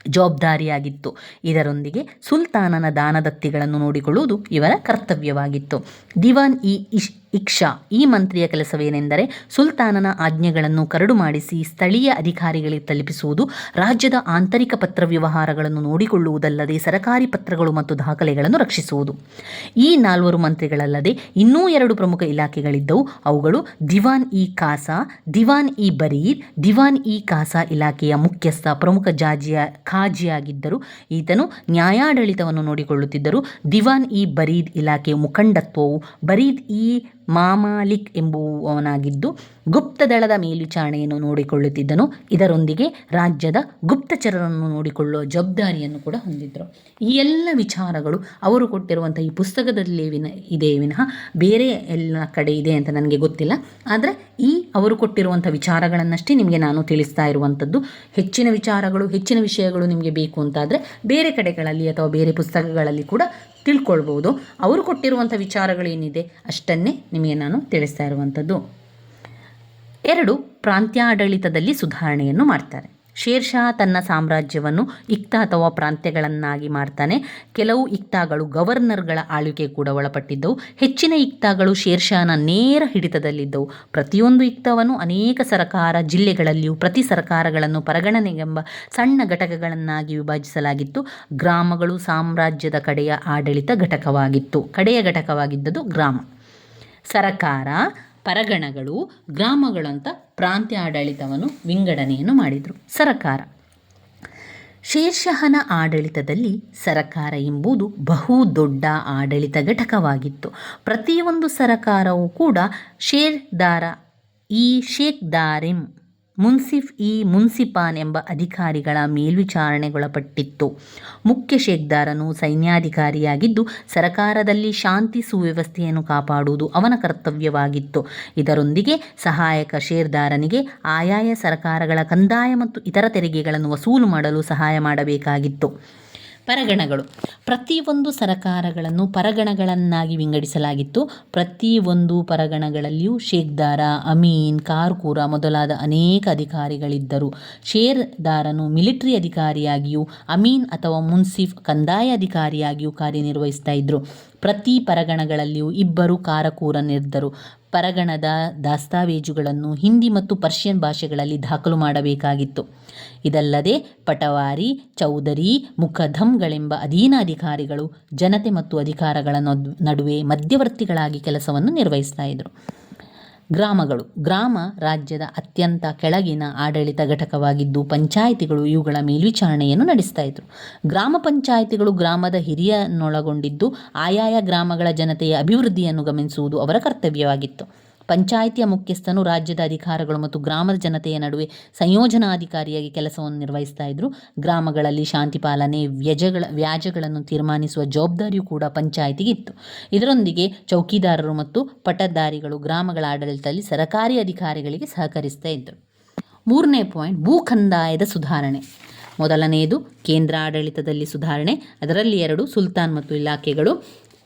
ಜವಾಬ್ದಾರಿಯಾಗಿತ್ತು. ಇದರೊಂದಿಗೆ ಸುಲ್ತಾನನ ದಾನದತ್ತಿಗಳನ್ನು ನೋಡಿಕೊಳ್ಳುವುದು ಇವರ ಕರ್ತವ್ಯವಾಗಿತ್ತು. ದಿವಾನ್ ಇ ಇಶ್ ಇಕ್ಷಾ, ಈ ಮಂತ್ರಿಯ ಕೆಲಸವೇನೆಂದರೆ ಸುಲ್ತಾನನ ಆಜ್ಞೆಗಳನ್ನು ಕರಡು ಮಾಡಿಸಿ ಸ್ಥಳೀಯ ಅಧಿಕಾರಿಗಳಿಗೆ ತಲುಪಿಸುವುದು, ರಾಜ್ಯದ ಆಂತರಿಕ ಪತ್ರ ವ್ಯವಹಾರಗಳನ್ನು ನೋಡಿಕೊಳ್ಳುವುದಲ್ಲದೆ ಸರಕಾರಿ ಪತ್ರಗಳು ಮತ್ತು ದಾಖಲೆಗಳನ್ನು ರಕ್ಷಿಸುವುದು. ಈ ನಾಲ್ವರು ಮಂತ್ರಿಗಳಲ್ಲದೆ ಇನ್ನೂ ಎರಡು ಪ್ರಮುಖ ಇಲಾಖೆಗಳಿದ್ದವು. ಅವುಗಳು ದಿವಾನ್ ಇ ಕಾಸಾ, ದಿವಾನ್ ಇ ಬರೀದ್ ದಿವಾನ್ ಇ ಕಾಸಾ ಇಲಾಖೆಯ ಮುಖ್ಯಸ್ಥ ಪ್ರಮುಖ ಜಾಜಿಯ ಖಾಜಿಯಾಗಿದ್ದರು. ಈತನು ನ್ಯಾಯಾಡಳಿತವನ್ನು ನೋಡಿಕೊಳ್ಳುತ್ತಿದ್ದರು. ದಿವಾನ್ ಇ ಬರೀದ್ ಇಲಾಖೆಯ ಮುಖಂಡತ್ವವು ಬರೀದ್ ಇ ಮಾಮಾಲಿಕ್ ಎಂಬುವವನಾಗಿದ್ದು ಗುಪ್ತದಳದ ಮೇಲ್ವಿಚಾರಣೆಯನ್ನು ನೋಡಿಕೊಳ್ಳುತ್ತಿದ್ದನು. ಇದರೊಂದಿಗೆ ರಾಜ್ಯದ ಗುಪ್ತಚರರನ್ನು ನೋಡಿಕೊಳ್ಳುವ ಜವಾಬ್ದಾರಿಯನ್ನು ಕೂಡ ಹೊಂದಿದ್ದರು. ಈ ಎಲ್ಲ ವಿಚಾರಗಳು ಅವರು ಕೊಟ್ಟಿರುವಂಥ ಈ ಪುಸ್ತಕದಲ್ಲಿ ವಿನ ಇದೆ ವಿನಃ ಬೇರೆ ಎಲ್ಲ ಕಡೆ ಇದೆ ಅಂತ ನನಗೆ ಗೊತ್ತಿಲ್ಲ. ಆದರೆ ಈ ಅವರು ಕೊಟ್ಟಿರುವಂಥ ವಿಚಾರಗಳನ್ನಷ್ಟೇ ನಿಮಗೆ ನಾನು ತಿಳಿಸ್ತಾ ಇರುವಂಥದ್ದು ಹೆಚ್ಚಿನ ವಿಚಾರಗಳು, ಹೆಚ್ಚಿನ ವಿಷಯಗಳು ನಿಮಗೆ ಬೇಕು ಅಂತಾದರೆ ಬೇರೆ ಕಡೆಗಳಲ್ಲಿ ಅಥವಾ ಬೇರೆ ಪುಸ್ತಕಗಳಲ್ಲಿ ಕೂಡ ತಿಳ್ಕೊಳ್ಬೋದು. ಅವರು ಕೊಟ್ಟಿರುವಂಥ ವಿಚಾರಗಳೇನಿದೆ ಅಷ್ಟನ್ನೇ ನಿಮಗೆ ನಾನು ತಿಳಿಸ್ತಾ ಇರುವಂಥದ್ದು. ಎರಡು ಪ್ರಾಂತ್ಯಾಡಳಿತದಲ್ಲಿ ಸುಧಾರಣೆಯನ್ನು ಮಾಡ್ತಾರೆ. ಶೇರ್ಷಾ ತನ್ನ ಸಾಮ್ರಾಜ್ಯವನ್ನು ಇಕ್ತ ಅಥವಾ ಪ್ರಾಂತ್ಯಗಳನ್ನಾಗಿ ಮಾಡ್ತಾನೆ. ಕೆಲವು ಇಕ್ತಾಗಳು ಗವರ್ನರ್ಗಳ ಆಳ್ವಿಕೆ ಕೂಡ ಒಳಪಟ್ಟಿದ್ದವು. ಹೆಚ್ಚಿನ ಇಕ್ತಾಗಳು ಶೇರ್ಷಾನ ನೇರ ಹಿಡಿತದಲ್ಲಿದ್ದವು. ಪ್ರತಿಯೊಂದು ಇಕ್ತವನ್ನು ಅನೇಕ ಸರಕಾರ ಜಿಲ್ಲೆಗಳಲ್ಲಿಯೂ ಪ್ರತಿ ಸರಕಾರಗಳನ್ನು ಪರಗಣನೆಗೆಂಬ ಸಣ್ಣ ಘಟಕಗಳನ್ನಾಗಿ ವಿಭಜಿಸಲಾಗಿತ್ತು. ಗ್ರಾಮಗಳು ಸಾಮ್ರಾಜ್ಯದ ಕಡೆಯ ಆಡಳಿತ ಘಟಕವಾಗಿತ್ತು. ಕಡೆಯ ಘಟಕವಾಗಿದ್ದದು ಗ್ರಾಮ. ಸರಕಾರ, ಪರಗಣಗಳು, ಗ್ರಾಮಗಳಂತ ಪ್ರಾಂತ್ಯ ಆಡಳಿತವನ್ನು ವಿಂಗಡಣೆಯನ್ನು ಮಾಡಿದರು. ಸರಕಾರ. ಶೇರ್ಷಹನ ಆಡಳಿತದಲ್ಲಿ ಸರಕಾರ ಎಂಬುದು ಬಹು ದೊಡ್ಡ ಆಡಳಿತ ಘಟಕವಾಗಿತ್ತು. ಪ್ರತಿಯೊಂದು ಸರಕಾರವೂ ಕೂಡ ಶೇರ್ದಾರ, ಈ ಶೇಖ್ದಾರಿಂ ಮುನ್ಸಿಫ್ ಇ ಮುನ್ಸಿಪಾನ್ ಎಂಬ ಅಧಿಕಾರಿಗಳ ಮೇಲ್ವಿಚಾರಣೆಗೊಳಪಟ್ಟಿತ್ತು. ಮುಖ್ಯ ಶೇಖ್ದಾರನು ಸೈನ್ಯಾಧಿಕಾರಿಯಾಗಿದ್ದು, ಸರಕಾರದಲ್ಲಿ ಶಾಂತಿ ಸುವ್ಯವಸ್ಥೆಯನ್ನು ಕಾಪಾಡುವುದು ಅವನ ಕರ್ತವ್ಯವಾಗಿತ್ತು. ಇದರೊಂದಿಗೆ ಸಹಾಯಕ ಶೇರ್ದಾರನಿಗೆ ಆಯಾಯ ಸರ್ಕಾರಗಳ ಕಂದಾಯ ಮತ್ತು ಇತರ ತೆರಿಗೆಗಳನ್ನು ವಸೂಲು ಮಾಡಲು ಸಹಾಯ ಮಾಡಬೇಕಾಗಿತ್ತು. ಪರಗಣಗಳು. ಪ್ರತಿಯೊಂದು ಸರಕಾರಗಳನ್ನು ಪರಗಣಗಳನ್ನಾಗಿ ವಿಂಗಡಿಸಲಾಗಿತ್ತು. ಪ್ರತಿಯೊಂದು ಪರಗಣಗಳಲ್ಲಿಯೂ ಶೇಖ್ದಾರ ಅಮೀನ್, ಕಾರ್ಕೂರ ಮೊದಲಾದ ಅನೇಕ ಅಧಿಕಾರಿಗಳಿದ್ದರು. ಶೇರ್ದಾರನು ಮಿಲಿಟರಿ ಅಧಿಕಾರಿಯಾಗಿಯೂ, ಅಮೀನ್ ಅಥವಾ ಮುನ್ಸಿಫ್ ಕಂದಾಯ ಅಧಿಕಾರಿಯಾಗಿಯೂ ಕಾರ್ಯನಿರ್ವಹಿಸ್ತಾ ಇದ್ದರು ಪ್ರತಿ ಪರಗಣಗಳಲ್ಲಿಯೂ ಇಬ್ಬರು ಕಾರಕೂರನಿದ್ದರು ಪರಗಣದ ದಾಸ್ತಾವೇಜುಗಳನ್ನು ಹಿಂದಿ ಮತ್ತು ಪರ್ಷಿಯನ್ ಭಾಷೆಗಳಲ್ಲಿ ದಾಖಲು ಮಾಡಬೇಕಾಗಿತ್ತು. ಇದಲ್ಲದೆ ಪಟವಾರಿ, ಚೌಧರಿ ಮುಖಧಂಗಳೆಂಬ ಅಧೀನ ಅಧಿಕಾರಿಗಳು ಜನತೆ ಮತ್ತು ಅಧಿಕಾರಗಳ ನಡುವೆ ಮಧ್ಯವರ್ತಿಗಳಾಗಿ ಕೆಲಸವನ್ನು ನಿರ್ವಹಿಸ್ತಾ ಇದ್ದರು ಗ್ರಾಮಗಳು. ಗ್ರಾಮ ರಾಜ್ಯದ ಅತ್ಯಂತ ಕೆಳಗಿನ ಆಡಳಿತ ಘಟಕವಾಗಿದ್ದು ಪಂಚಾಯಿತಿಗಳು ಇವುಗಳ ಮೇಲ್ವಿಚಾರಣೆಯನ್ನು ನಡೆಸ್ತಾ ಇದ್ರು. ಗ್ರಾಮ ಪಂಚಾಯಿತಿಗಳು ಗ್ರಾಮದ ಹಿರಿಯನ್ನೊಳಗೊಂಡಿದ್ದು ಆಯಾಯ ಗ್ರಾಮಗಳ ಜನತೆಯ ಅಭಿವೃದ್ಧಿಯನ್ನು ಗಮನಿಸುವುದು ಅವರ ಕರ್ತವ್ಯವಾಗಿತ್ತು. ಪಂಚಾಯಿತಿಯ ಮುಖ್ಯಸ್ಥನು ರಾಜ್ಯದ ಅಧಿಕಾರಗಳು ಮತ್ತು ಗ್ರಾಮದ ಜನತೆಯ ನಡುವೆ ಸಂಯೋಜನಾಧಿಕಾರಿಯಾಗಿ ಕೆಲಸವನ್ನು ನಿರ್ವಹಿಸ್ತಾ ಇದ್ರು. ಗ್ರಾಮಗಳಲ್ಲಿ ಶಾಂತಿ ಪಾಲನೆ, ವ್ಯಜಗಳ ವ್ಯಾಜ್ಯಗಳನ್ನು ತೀರ್ಮಾನಿಸುವ ಜವಾಬ್ದಾರಿಯೂ ಕೂಡ ಪಂಚಾಯಿತಿಗೆ ಇತ್ತು. ಇದರೊಂದಿಗೆ ಚೌಕಿದಾರರು ಮತ್ತು ಪಟ್ಟದಾರಿಗಳು ಗ್ರಾಮಗಳ ಆಡಳಿತದಲ್ಲಿ ಸರಕಾರಿ ಅಧಿಕಾರಿಗಳಿಗೆ ಸಹಕರಿಸ್ತಾ ಇದ್ದರು ಮೂರನೇ ಪಾಯಿಂಟ್ ಭೂ ಕಂದಾಯದ ಸುಧಾರಣೆ. ಮೊದಲನೆಯದು, ಕೇಂದ್ರ ಆಡಳಿತದಲ್ಲಿ ಸುಧಾರಣೆ. ಅದರಲ್ಲಿ ಎರಡು, ಸುಲ್ತಾನ್ ಮತ್ತು ಇಲಾಖೆಗಳು.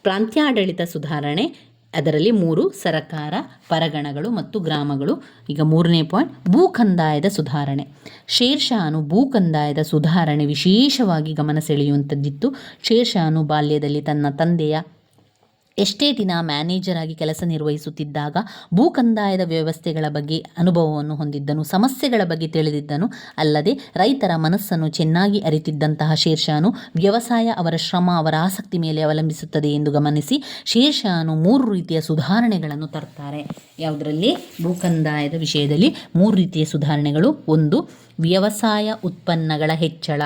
ಪ್ರಾಂತ್ಯಾಡಳಿತ ಸುಧಾರಣೆ. ಅದರಲ್ಲಿ ಮೂರು ಸರಕಾರ, ಪರಗಣಗಳು ಮತ್ತು ಗ್ರಾಮಗಳು. ಈಗ ಮೂರನೇ ಪಾಯಿಂಟ್ ಭೂ ಕಂದಾಯದ ಸುಧಾರಣೆ. ಶೇರ್ಷಾನು ಭೂ ಕಂದಾಯದ ಸುಧಾರಣೆ ವಿಶೇಷವಾಗಿ ಗಮನ ಸೆಳೆಯುವಂಥದ್ದಿತ್ತು ಶೇರ್ಷಾನು ಬಾಲ್ಯದಲ್ಲಿ ತನ್ನ ತಂದೆಯ ಎಸ್ಟೇಟಿನ ಮ್ಯಾನೇಜರ್ ಆಗಿ ಕೆಲಸ ನಿರ್ವಹಿಸುತ್ತಿದ್ದಾಗ ಭೂ ಕಂದಾಯದ ವ್ಯವಸ್ಥೆಗಳ ಬಗ್ಗೆ ಅನುಭವವನ್ನು ಹೊಂದಿದ್ದನು, ಸಮಸ್ಯೆಗಳ ಬಗ್ಗೆ ತಿಳಿದಿದ್ದನು. ಅಲ್ಲದೆ ರೈತರ ಮನಸ್ಸನ್ನು ಚೆನ್ನಾಗಿ ಅರಿತಿದ್ದಂತಹ ಶೇರ್ಷಾನು ವ್ಯವಸಾಯ ಅವರ ಶ್ರಮ, ಅವರ ಆಸಕ್ತಿ ಮೇಲೆ ಅವಲಂಬಿಸುತ್ತದೆ ಎಂದು ಗಮನಿಸಿ ಶೇರ್ಷಾನು ಮೂರು ರೀತಿಯ ಸುಧಾರಣೆಗಳನ್ನು ತರ್ತಾರೆ ಯಾವುದರಲ್ಲಿ? ಭೂ ಕಂದಾಯದ ವಿಷಯದಲ್ಲಿ ಮೂರು ರೀತಿಯ ಸುಧಾರಣೆಗಳು. ಒಂದು, ವ್ಯವಸಾಯ ಉತ್ಪನ್ನಗಳ ಹೆಚ್ಚಳ.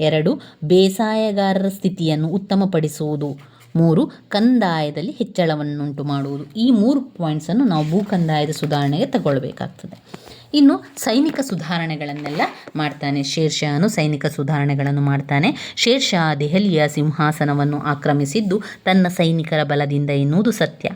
ಎರಡು, ಬೇಸಾಯಗಾರರ ಸ್ಥಿತಿಯನ್ನು ಉತ್ತಮಪಡಿಸುವುದು. ಮೂರು ಕಂದಾಯದಲ್ಲಿ ಹೆಚ್ಚಳವನ್ನುಂಟು ಮಾಡುವುದು. ಈ ಮೂರು ಪಾಯಿಂಟ್ಸನ್ನು ನಾವು ಭೂ ಕಂದಾಯದ ಸುಧಾರಣೆಗೆ ತಗೊಳ್ಬೇಕಾಗ್ತದೆ. ಇನ್ನು ಸೈನಿಕ ಸುಧಾರಣೆಗಳನ್ನೆಲ್ಲ ಮಾಡ್ತಾನೆ. ಶೇರ್ಷಾನು ಸೈನಿಕ ಸುಧಾರಣೆಗಳನ್ನು ಮಾಡ್ತಾನೆ. ಶೇರ್ಷಾ ದೆಹಲಿಯ ಸಿಂಹಾಸನವನ್ನು ಆಕ್ರಮಿಸಿದ್ದು ತನ್ನ ಸೈನಿಕರ ಬಲದಿಂದ ಎನ್ನುವುದು ಸತ್ಯ.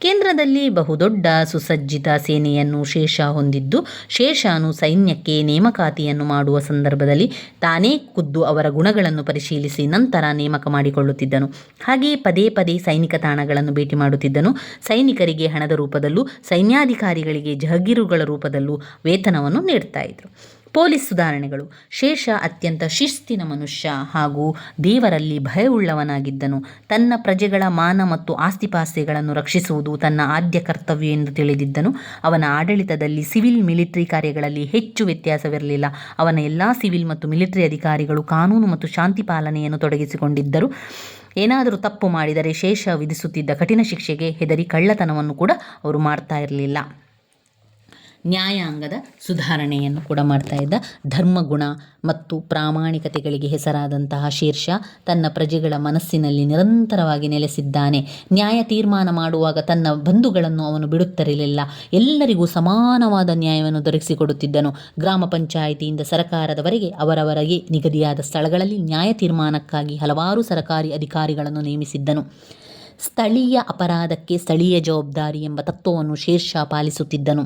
ಕೇಂದ್ರದಲ್ಲಿ ಬಹುದೊಡ್ಡ ಸುಸಜ್ಜಿತ ಸೇನೆಯನ್ನು ಶೇಷ ಹೊಂದಿದ್ದು, ಶೇಷಾನು ಸೈನ್ಯಕ್ಕೆ ನೇಮಕಾತಿಯನ್ನು ಮಾಡುವ ಸಂದರ್ಭದಲ್ಲಿ ತಾನೇ ಖುದ್ದು ಅವರ ಗುಣಗಳನ್ನು ಪರಿಶೀಲಿಸಿ ನಂತರ ನೇಮಕ ಮಾಡಿಕೊಳ್ಳುತ್ತಿದ್ದನು. ಹಾಗೆಯೇ ಪದೇ ಪದೇ ಸೈನಿಕ ತಾಣಗಳನ್ನು ಭೇಟಿ ಮಾಡುತ್ತಿದ್ದನು. ಸೈನಿಕರಿಗೆ ಹಣದ ರೂಪದಲ್ಲೂ, ಸೈನ್ಯಾಧಿಕಾರಿಗಳಿಗೆ ಜಹಗೀರುಗಳ ರೂಪದಲ್ಲೂ ವೇತನವನ್ನು ನೀಡ್ತಾ ಇದ್ರು. ಪೊಲೀಸ್ ಸುಧಾರಣೆಗಳು. ಶೇಷ ಅತ್ಯಂತ ಶಿಸ್ತಿನ ಮನುಷ್ಯ ಹಾಗೂ ದೇವರಲ್ಲಿ ಭಯವುಳ್ಳವನಾಗಿದ್ದನು. ತನ್ನ ಪ್ರಜೆಗಳ ಮಾನ ಮತ್ತು ಆಸ್ತಿಪಾಸ್ತಿಗಳನ್ನು ರಕ್ಷಿಸುವುದು ತನ್ನ ಆದ್ಯ ಕರ್ತವ್ಯ ಎಂದು ತಿಳಿದಿದ್ದನು. ಅವನ ಆಡಳಿತದಲ್ಲಿ ಸಿವಿಲ್ ಮಿಲಿಟರಿ ಕಾರ್ಯಗಳಲ್ಲಿ ಹೆಚ್ಚು ವ್ಯತ್ಯಾಸವಿರಲಿಲ್ಲ. ಅವನ ಎಲ್ಲ ಸಿವಿಲ್ ಮತ್ತು ಮಿಲಿಟರಿ ಅಧಿಕಾರಿಗಳು ಕಾನೂನು ಮತ್ತು ಶಾಂತಿ ಪಾಲನೆಯನ್ನು ತೊಡಗಿಸಿಕೊಂಡಿದ್ದರು. ಏನಾದರೂ ತಪ್ಪು ಮಾಡಿದರೆ ಶೇಷ ವಿಧಿಸುತ್ತಿದ್ದ ಕಠಿಣ ಶಿಕ್ಷೆಗೆ ಹೆದರಿ ಕಳ್ಳತನವನ್ನು ಕೂಡ ಅವರು ಮಾಡ್ತಾ ಇರಲಿಲ್ಲ. ನ್ಯಾಯಾಂಗದ ಸುಧಾರಣೆಯನ್ನು ಕೂಡ ಮಾಡ್ತಾ ಇದ್ದ. ಧರ್ಮಗುಣ ಮತ್ತು ಪ್ರಾಮಾಣಿಕತೆಗಳಿಗೆ ಹೆಸರಾದಂತಹ ಶೀರ್ಷ ತನ್ನ ಪ್ರಜೆಗಳ ಮನಸ್ಸಿನಲ್ಲಿ ನಿರಂತರವಾಗಿ ನೆಲೆಸಿದ್ದಾನೆ. ನ್ಯಾಯ ತೀರ್ಮಾನ ಮಾಡುವಾಗ ತನ್ನ ಬಂಧುಗಳನ್ನು ಅವನು ಬಿಡುತ್ತಿರಲಿಲ್ಲ. ಎಲ್ಲರಿಗೂ ಸಮಾನವಾದ ನ್ಯಾಯವನ್ನು ದೊರಕಿಸಿಕೊಡುತ್ತಿದ್ದನು. ಗ್ರಾಮ ಪಂಚಾಯಿತಿಯಿಂದ ಸರ್ಕಾರದವರೆಗೆ ಅವರವರಿಗೆ ನಿಗದಿಯಾದ ಸ್ಥಳಗಳಲ್ಲಿ ನ್ಯಾಯ ತೀರ್ಮಾನಕ್ಕಾಗಿ ಹಲವಾರು ಸರಕಾರಿ ಅಧಿಕಾರಿಗಳನ್ನು ನೇಮಿಸಿದ್ದನು. ಸ್ಥಳೀಯ ಅಪರಾಧಕ್ಕೆ ಸ್ಥಳೀಯ ಜವಾಬ್ದಾರಿ ಎಂಬ ತತ್ವವನ್ನು ಶೇರ್ಷಾ ಪಾಲಿಸುತ್ತಿದ್ದನು.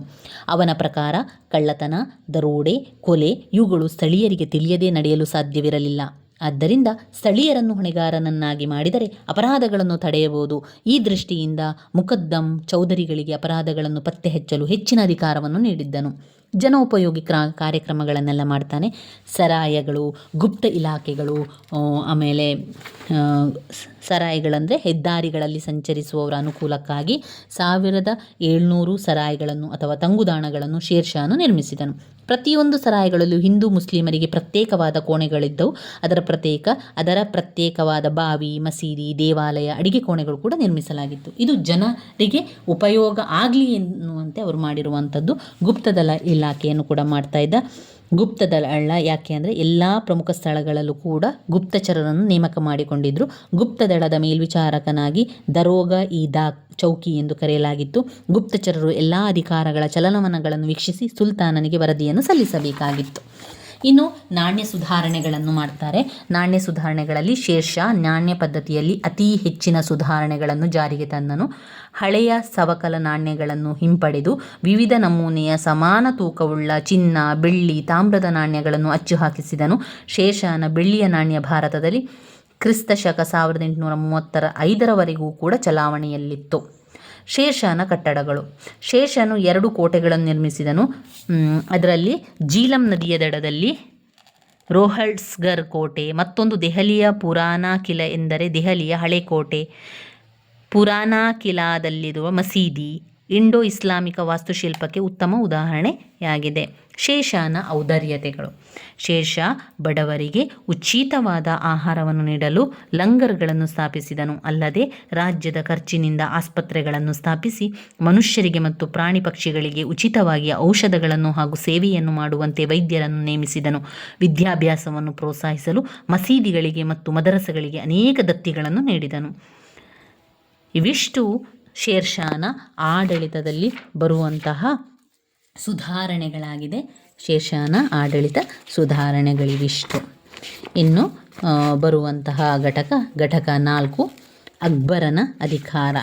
ಅವನ ಪ್ರಕಾರ ಕಳ್ಳತನ, ದರೋಡೆ, ಕೊಲೆ ಇವುಗಳು ಸ್ಥಳೀಯರಿಗೆ ತಿಳಿಯದೇ ನಡೆಯಲು ಸಾಧ್ಯವಿರಲಿಲ್ಲ. ಆದ್ದರಿಂದ ಸ್ಥಳೀಯರನ್ನು ಹೊಣೆಗಾರನನ್ನಾಗಿ ಮಾಡಿದರೆ ಅಪರಾಧಗಳನ್ನು ತಡೆಯಬಹುದು. ಈ ದೃಷ್ಟಿಯಿಂದ ಮುಕದ್ದಂ ಚೌಧರಿಗಳಿಗೆ ಅಪರಾಧಗಳನ್ನು ಪತ್ತೆ ಹಚ್ಚಲು ಹೆಚ್ಚಿನ ಅಧಿಕಾರವನ್ನು ನೀಡಿದ್ದನು. ಜನೋಪಯೋಗಿ ಕ್ರಾ ಕಾರ್ಯಕ್ರಮಗಳನ್ನೆಲ್ಲ ಮಾಡ್ತಾನೆ. ಸರಾಯಗಳು, ಗುಪ್ತ ಇಲಾಖೆಗಳು ಆಮೇಲೆ ಸರಾಯಿಗಳಂದರೆ ಹೆದ್ದಾರಿಗಳಲ್ಲಿ ಸಂಚರಿಸುವವರ ಅನುಕೂಲಕ್ಕಾಗಿ ಸಾವಿರದ ಏಳ್ನೂರು ಸರಾಯಿಗಳನ್ನು ಅಥವಾ ತಂಗುದಾಣಗಳನ್ನು ಶೇರ್ಷಾನು ನಿರ್ಮಿಸಿದನು. ಪ್ರತಿಯೊಂದು ಸರಾಯಿಗಳಲ್ಲೂ ಹಿಂದೂ ಮುಸ್ಲಿಮರಿಗೆ ಪ್ರತ್ಯೇಕವಾದ ಕೋಣೆಗಳಿದ್ದವು. ಅದರ ಪ್ರತ್ಯೇಕ, ಅದರ ಪ್ರತ್ಯೇಕವಾದ ಬಾವಿ, ಮಸೀದಿ, ದೇವಾಲಯ, ಅಡಿಗೆ ಕೋಣೆಗಳು ಕೂಡ ನಿರ್ಮಿಸಲಾಗಿತ್ತು. ಇದು ಜನರಿಗೆ ಉಪಯೋಗ ಆಗಲಿ ಎನ್ನುವಂತೆ ಅವರು ಮಾಡಿರುವಂಥದ್ದು. ಗುಪ್ತದಳ ಇಲಾಖೆಯನ್ನು ಕೂಡ ಮಾಡ್ತಾ ಇದ್ದ ಗುಪ್ತದಳ ಯಾಕೆ ಅಂದರೆ ಎಲ್ಲ ಪ್ರಮುಖ ಸ್ಥಳಗಳಲ್ಲೂ ಕೂಡ ಗುಪ್ತಚರರನ್ನು ನೇಮಕ ಮಾಡಿಕೊಂಡಿದ್ದರು ಗುಪ್ತದಳದ ಮೇಲ್ವಿಚಾರಕನಾಗಿ ದರೋಗ ಇ ದಾ ಚೌಕಿ ಎಂದು ಕರೆಯಲಾಗಿತ್ತು. ಗುಪ್ತಚರರು ಎಲ್ಲ ಅಧಿಕಾರಗಳ ಚಲನವಲನಗಳನ್ನು ವೀಕ್ಷಿಸಿ ಸುಲ್ತಾನನಿಗೆ ವರದಿಯನ್ನು ಸಲ್ಲಿಸಬೇಕಾಗಿತ್ತು. ಇನ್ನು ನಾಣ್ಯ ಸುಧಾರಣೆಗಳನ್ನು ಮಾಡ್ತಾರೆ. ನಾಣ್ಯ ಸುಧಾರಣೆಗಳಲ್ಲಿ ಶೇರ್ಷಾ, ನಾಣ್ಯ ಪದ್ಧತಿಯಲ್ಲಿ ಅತಿ ಹೆಚ್ಚಿನ ಸುಧಾರಣೆಗಳನ್ನು ಜಾರಿಗೆ ತಂದನು. ಹಳೆಯ ಸವಕಲ ನಾಣ್ಯಗಳನ್ನು ಹಿಂಪಡೆದು ವಿವಿಧ ನಮೂನೆಯ ಸಮಾನ ತೂಕವುಳ್ಳ ಚಿನ್ನ, ಬೆಳ್ಳಿ, ತಾಮ್ರದ ನಾಣ್ಯಗಳನ್ನು ಅಚ್ಚು ಹಾಕಿಸಿದನು ಶೇಷಾನ ಬೆಳ್ಳಿಯ ನಾಣ್ಯ ಭಾರತದಲ್ಲಿ ಕ್ರಿಸ್ತ ಶಕ ಸಾವಿರದ ಎಂಟುನೂರ ಮೂವತ್ತರ ಐದರವರೆಗೂ ಕೂಡ ಚಲಾವಣೆಯಲ್ಲಿತ್ತು. ಶೇಷನ ಕಟ್ಟಡಗಳು. ಶೇಷನು ಎರಡು ಕೋಟೆಗಳನ್ನು ನಿರ್ಮಿಸಿದನು. ಅದರಲ್ಲಿ ಜೀಲಂ ನದಿಯ ದಡದಲ್ಲಿ ರೋಹಲ್ಸ್ಗರ್ ಕೋಟೆ, ಮತ್ತೊಂದು ದೆಹಲಿಯ ಪುರಾಣ ಕಿಲ ಎಂದರೆ ದೆಹಲಿಯ ಹಳೆ ಕೋಟೆ. ಪುರಾಣ ಕಿಲಾದಲ್ಲಿರುವ ಮಸೀದಿ. ಇಂಡೋ ಇಸ್ಲಾಮಿಕ ವಾಸ್ತುಶಿಲ್ಪಕ್ಕೆ ಉತ್ತಮ ಉದಾಹರಣೆಯಾಗಿದೆ. ಶೇಷಾನ ಔದಾರ್ಯತೆಗಳು. ಶೇಷ ಬಡವರಿಗೆ ಉಚಿತವಾದ ಆಹಾರವನ್ನು ನೀಡಲು ಲಂಗರ್ಗಳನ್ನು ಸ್ಥಾಪಿಸಿದನು. ಅಲ್ಲದೆ ರಾಜ್ಯದ ಖರ್ಚಿನಿಂದ ಆಸ್ಪತ್ರೆಗಳನ್ನು ಸ್ಥಾಪಿಸಿ ಮನುಷ್ಯರಿಗೆ ಮತ್ತು ಪ್ರಾಣಿ ಪಕ್ಷಿಗಳಿಗೆ ಉಚಿತವಾಗಿ ಔಷಧಗಳನ್ನು ಹಾಗೂ ಸೇವೆಯನ್ನು ಮಾಡುವಂತೆ ವೈದ್ಯರನ್ನು ನೇಮಿಸಿದನು. ವಿದ್ಯಾಭ್ಯಾಸವನ್ನು ಪ್ರೋತ್ಸಾಹಿಸಲು ಮಸೀದಿಗಳಿಗೆ ಮತ್ತು ಮದರಸಗಳಿಗೆ ಅನೇಕ ದತ್ತಿಗಳನ್ನು ನೀಡಿದನು. ಇವಿಷ್ಟು ಶೇರ್ಷಾನ ಆಡಳಿತದಲ್ಲಿ ಬರುವಂತಹ ಸುಧಾರಣೆಗಳಾಗಿದೆ. ಶೇರ್ಷಾನ ಆಡಳಿತ ಸುಧಾರಣೆಗಳಿವಿಷ್ಟು. ಇನ್ನು ಬರುವಂತಹ ಘಟಕ ಘಟಕ ನಾಲ್ಕು, ಅಕ್ಬರನ ಅಧಿಕಾರ.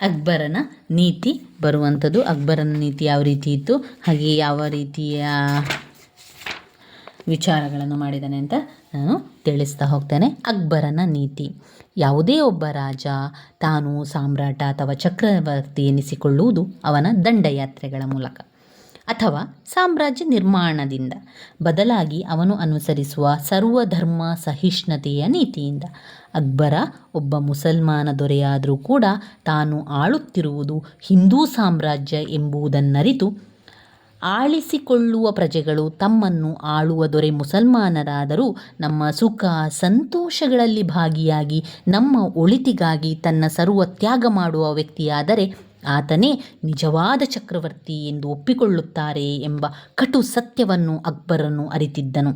ಅಕ್ಬರನ ನೀತಿ ಬರುವಂಥದ್ದು. ಅಕ್ಬರನ ನೀತಿ ಯಾವ ರೀತಿ ಇತ್ತು? ಹಾಗೆ ಯಾವ ರೀತಿಯ ವಿಚಾರಗಳನ್ನು ಮಾಡಿದ್ದಾನೆ ಅಂತ ನಾನು ತಿಳಿಸ್ತಾ ಹೋಗ್ತೇನೆ. ಅಕ್ಬರನ ನೀತಿ. ಯಾವುದೇ ಒಬ್ಬ ರಾಜ ತಾನು ಸಾಮ್ರಾಟ ಅಥವಾ ಚಕ್ರವರ್ತಿ ಎನಿಸಿಕೊಳ್ಳುವುದು ಅವನ ದಂಡಯಾತ್ರೆಗಳ ಮೂಲಕ. ಅಥವಾ ಸಾಮ್ರಾಜ್ಯ ನಿರ್ಮಾಣದಿಂದ ಬದಲಾಗಿ ಅವನು ಅನುಸರಿಸುವ ಸರ್ವಧರ್ಮ ಸಹಿಷ್ಣುತೆಯ ನೀತಿಯಿಂದ. ಅಕ್ಬರ ಒಬ್ಬ ಮುಸಲ್ಮಾನ ದೊರೆಯಾದರೂ ಕೂಡ ತಾನು ಆಳುತ್ತಿರುವುದು ಹಿಂದೂ ಸಾಮ್ರಾಜ್ಯ ಎಂಬುದನ್ನರಿತು ಆಳಿಸಿಕೊಳ್ಳುವ ಪ್ರಜೆಗಳು ತಮ್ಮನ್ನು ಆಳುವ ದೊರೆ ಮುಸಲ್ಮಾನರಾದರೂ ನಮ್ಮ ಸುಖ ಸಂತೋಷಗಳಲ್ಲಿ ಭಾಗಿಯಾಗಿ, ನಮ್ಮ ಒಳಿತಿಗಾಗಿ ತನ್ನ ಸರ್ವ ತ್ಯಾಗ ಮಾಡುವ ವ್ಯಕ್ತಿಯಾದರೆ ಆತನೇ ನಿಜವಾದ ಚಕ್ರವರ್ತಿ ಎಂದು ಒಪ್ಪಿಕೊಳ್ಳುತ್ತಾರೆ ಎಂಬ ಕಟು ಸತ್ಯವನ್ನು ಅಕ್ಬರನು ಅರಿತಿದ್ದನು.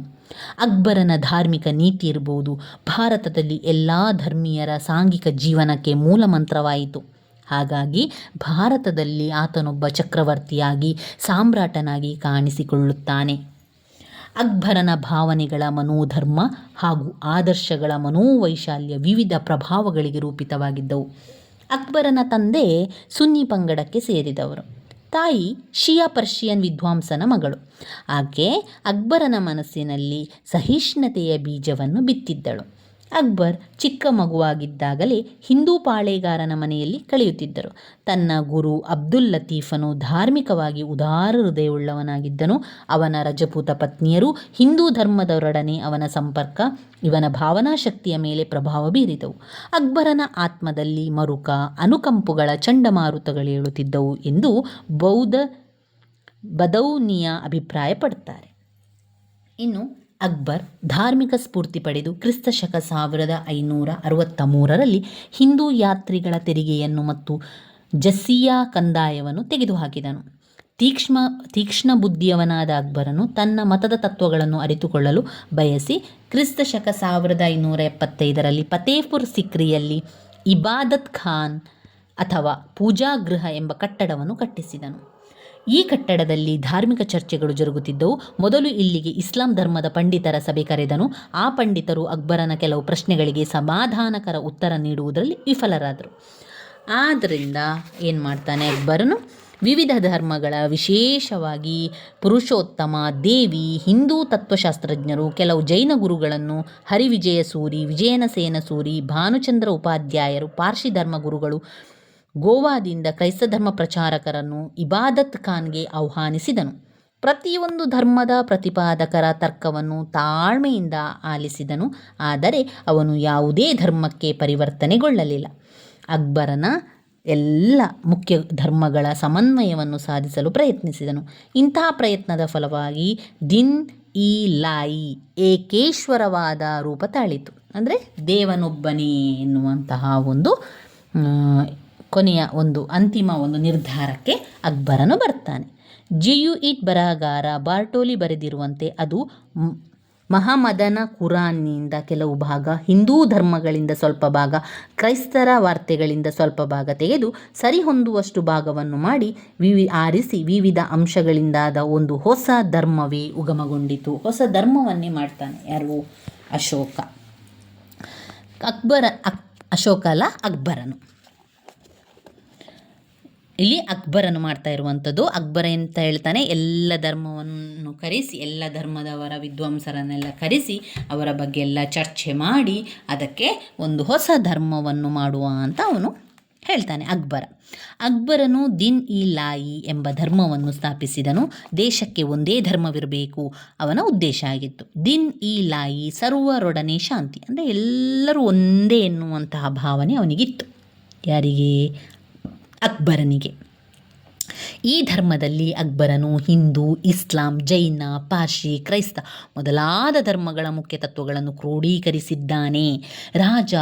ಅಕ್ಬರನ ಧಾರ್ಮಿಕ ನೀತಿ ಇರಬಹುದು ಭಾರತದಲ್ಲಿ ಎಲ್ಲ ಧರ್ಮೀಯರ ಸಾಂಘಿಕ ಜೀವನಕ್ಕೆ ಮೂಲಮಂತ್ರವಾಯಿತು ಹಾಗಾಗಿ ಭಾರತದಲ್ಲಿ ಆತನೊಬ್ಬ ಚಕ್ರವರ್ತಿಯಾಗಿ ಸಾಮ್ರಾಟನಾಗಿ ಕಾಣಿಸಿಕೊಳ್ಳುತ್ತಾನೆ. ಅಕ್ಬರನ ಭಾವನೆಗಳ ಮನೋಧರ್ಮ ಹಾಗೂ ಆದರ್ಶಗಳ ಮನೋವೈಶಾಲ್ಯ ವಿವಿಧ ಪ್ರಭಾವಗಳಿಗೆ ರೂಪಿತವಾಗಿದ್ದವು. ಅಕ್ಬರನ ತಂದೆ ಸುನ್ನಿ ಪಂಗಡಕ್ಕೆ ಸೇರಿದವರು. ತಾಯಿ ಶಿಯಾ ಪರ್ಷಿಯನ್ ವಿದ್ವಾಂಸನ ಮಗಳು. ಆಕೆ ಅಕ್ಬರನ ಮನಸ್ಸಿನಲ್ಲಿ ಸಹಿಷ್ಣುತೆಯ ಬೀಜವನ್ನು ಬಿತ್ತಿದ್ದಳು. ಅಕ್ಬರ್ ಚಿಕ್ಕ ಮಗುವಾಗಿದ್ದಾಗಲೇ ಹಿಂದೂ ಪಾಳೇಗಾರನ ಮನೆಯಲ್ಲಿ ಕಳೆಯುತ್ತಿದ್ದರು. ತನ್ನ ಗುರು ಅಬ್ದುಲ್ ಲತೀಫನು ಧಾರ್ಮಿಕವಾಗಿ ಉದಾರ ಹೃದಯವುಳ್ಳವನಾಗಿದ್ದನು. ಅವನ ರಜಪೂತ ಪತ್ನಿಯರು ಹಿಂದೂ ಧರ್ಮದವರೊಡನೆ ಅವನ ಸಂಪರ್ಕ, ಇವನ ಭಾವನಾ ಶಕ್ತಿಯ ಮೇಲೆ ಪ್ರಭಾವ ಬೀರಿದವು. ಅಕ್ಬರನ ಆತ್ಮದಲ್ಲಿ ಮರುಕ, ಅನುಕಂಪುಗಳ ಚಂಡಮಾರುತಗಳೇಳುತ್ತಿದ್ದವು ಎಂದು ಬೌದ್ಧ ಬದೌನಿಯ ಅಭಿಪ್ರಾಯಪಡ್ತಾರೆ ಇನ್ನು ಅಕ್ಬರ್ ಧಾರ್ಮಿಕ ಸ್ಫೂರ್ತಿ ಪಡೆದು ಕ್ರಿಸ್ತ ಶಕ ಸಾವಿರದ ಐನೂರ ಅರವತ್ತ ಮೂರರಲ್ಲಿ ಹಿಂದೂ ಯಾತ್ರಿಗಳ ತೆರಿಗೆಯನ್ನು ಮತ್ತು ಜಸ್ಸಿಯಾ ಕಂದಾಯವನ್ನು ತೆಗೆದುಹಾಕಿದನು. ತೀಕ್ಷ್ಮ, ತೀಕ್ಷ್ಣ ಬುದ್ಧಿಯವನಾದ ಅಕ್ಬರನು ತನ್ನ ಮತದ ತತ್ವಗಳನ್ನು ಅರಿತುಕೊಳ್ಳಲು ಬಯಸಿ ಕ್ರಿಸ್ತ ಶಕ ಸಾವಿರದ ಐನೂರ ಎಪ್ಪತ್ತೈದರಲ್ಲಿ ಫತೇಪುರ್ ಸಿಕ್ರಿಯಲ್ಲಿ ಇಬಾದತ್ ಖಾನ್ ಅಥವಾ ಪೂಜಾಗೃಹ ಎಂಬ ಕಟ್ಟಡವನ್ನು ಕಟ್ಟಿಸಿದನು. ಈ ಕಟ್ಟಡದಲ್ಲಿ ಧಾರ್ಮಿಕ ಚರ್ಚೆಗಳು ಜರುಗುತ್ತಿದ್ದವು. ಮೊದಲು ಇಲ್ಲಿಗೆ ಇಸ್ಲಾಂ ಧರ್ಮದ ಪಂಡಿತರ ಸಭೆ ಕರೆದನು. ಆ ಪಂಡಿತರು ಅಕ್ಬರನ ಕೆಲವು ಪ್ರಶ್ನೆಗಳಿಗೆ ಸಮಾಧಾನಕರ ಉತ್ತರ ನೀಡುವುದರಲ್ಲಿ ವಿಫಲರಾದರು. ಆದ್ದರಿಂದ ಏನು ಮಾಡ್ತಾನೆ ಅಕ್ಬರನು? ವಿವಿಧ ಧರ್ಮಗಳ ವಿಶೇಷವಾಗಿ ಪುರುಷೋತ್ತಮ, ದೇವಿ, ಹಿಂದೂ ತತ್ವಶಾಸ್ತ್ರಜ್ಞರು, ಕೆಲವು ಜೈನ ಗುರುಗಳನ್ನು ಹರಿವಿಜಯ ಸೂರಿ ವಿಜಯನ ಸೇನ ಸೂರಿ ಭಾನುಚಂದ್ರ ಉಪಾಧ್ಯಾಯರು ಪಾರ್ಸಿ ಧರ್ಮ ಗುರುಗಳು ಗೋವಾದಿಂದ ಕ್ರೈಸ್ತ ಧರ್ಮ ಪ್ರಚಾರಕರನ್ನು ಇಬಾದತ್ ಖಾನ್ಗೆ ಆಹ್ವಾನಿಸಿದನು. ಪ್ರತಿಯೊಂದು ಧರ್ಮದ ಪ್ರತಿಪಾದಕರ ತರ್ಕವನ್ನು ತಾಳ್ಮೆಯಿಂದ ಆಲಿಸಿದನು. ಆದರೆ ಅವನು ಯಾವುದೇ ಧರ್ಮಕ್ಕೆ ಪರಿವರ್ತನೆಗೊಳ್ಳಲಿಲ್ಲ. ಅಕ್ಬರನ ಎಲ್ಲ ಮುಖ್ಯ ಧರ್ಮಗಳ ಸಮನ್ವಯವನ್ನು ಸಾಧಿಸಲು ಪ್ರಯತ್ನಿಸಿದನು. ಇಂತಹ ಪ್ರಯತ್ನದ ಫಲವಾಗಿ ದಿನ್ ಇ ಲಾಯಿ ಏಕೇಶ್ವರವಾದ ರೂಪ ತಾಳಿತು. ಅಂದರೆ ದೇವನೊಬ್ಬನೇ ಎನ್ನುವಂತಹ ಒಂದು ಕೊನೆಯ ಒಂದು ಅಂತಿಮ ಒಂದು ನಿರ್ಧಾರಕ್ಕೆ ಅಕ್ಬರನು ಬರ್ತಾನೆ. ಜಿಯು ಇಟ್ ಬರಹಗಾರ ಬಾರ್ಟೋಲಿ ಬರೆದಿರುವಂತೆ ಅದು ಮಹಮದನ ಕುರಾನ್ನಿಂದ ಕೆಲವು ಭಾಗ, ಹಿಂದೂ ಧರ್ಮಗಳಿಂದ ಸ್ವಲ್ಪ ಭಾಗ, ಕ್ರೈಸ್ತರ ವಾರ್ತೆಗಳಿಂದ ಸ್ವಲ್ಪ ಭಾಗ ತೆಗೆದು ಸರಿಹೊಂದುವಷ್ಟು ಭಾಗವನ್ನು ಮಾಡಿ ವಿವಿ, ಆರಿಸಿ ವಿವಿಧ ಅಂಶಗಳಿಂದಾದ ಒಂದು ಹೊಸ ಧರ್ಮವೇ ಉಗಮಗೊಂಡಿತು. ಹೊಸ ಧರ್ಮವನ್ನೇ ಮಾಡ್ತಾನೆ ಯಾರು? ಅಶೋಕ. ಅಕ್ಬರ, ಅಕ್, ಅಶೋಕ ಅಕ್ಬರನು. ಇಲ್ಲಿ ಅಕ್ಬರನ್ನು ಮಾಡ್ತಾ ಇರುವಂಥದ್ದು. ಅಕ್ಬರ ಅಂತ ಹೇಳ್ತಾನೆ, ಎಲ್ಲ ಧರ್ಮವನ್ನು ಕರೆಸಿ, ಎಲ್ಲ ಧರ್ಮದವರ ವಿದ್ವಾಂಸರನ್ನೆಲ್ಲ ಕರೆಸಿ, ಅವರ ಬಗ್ಗೆ ಎಲ್ಲ ಚರ್ಚೆ ಮಾಡಿ, ಅದಕ್ಕೆ ಒಂದು ಹೊಸ ಧರ್ಮವನ್ನು ಮಾಡುವ ಅಂತ ಅವನು ಹೇಳ್ತಾನೆ ಅಕ್ಬರ. ಅಕ್ಬರನು ದಿನ್ ಇ ಲಾಯಿ ಎಂಬ ಧರ್ಮವನ್ನು ಸ್ಥಾಪಿಸಿದನು. ದೇಶಕ್ಕೆ ಒಂದೇ ಧರ್ಮವಿರಬೇಕು ಅವನ ಉದ್ದೇಶ ಆಗಿತ್ತು. ದಿನ್ ಇ ಲಾಯಿ ಸರ್ವರೊಡನೆ ಶಾಂತಿ, ಅಂದರೆ ಎಲ್ಲರೂ ಒಂದೇ ಎನ್ನುವಂತಹ ಭಾವನೆ ಅವನಿಗಿತ್ತು. ಯಾರಿಗೆ? ಅಕ್ಬರನಿಗೆ. ಈ ಧರ್ಮದಲ್ಲಿ ಅಕ್ಬರನು ಹಿಂದೂ, ಇಸ್ಲಾಂ, ಜೈನ ಪಾರ್ಶಿ ಕ್ರೈಸ್ತ ಮೊದಲಾದ ಧರ್ಮಗಳ ಮುಖ್ಯ ತತ್ವಗಳನ್ನು ಕ್ರೋಢೀಕರಿಸಿದ್ದಾನೆ ರಾಜ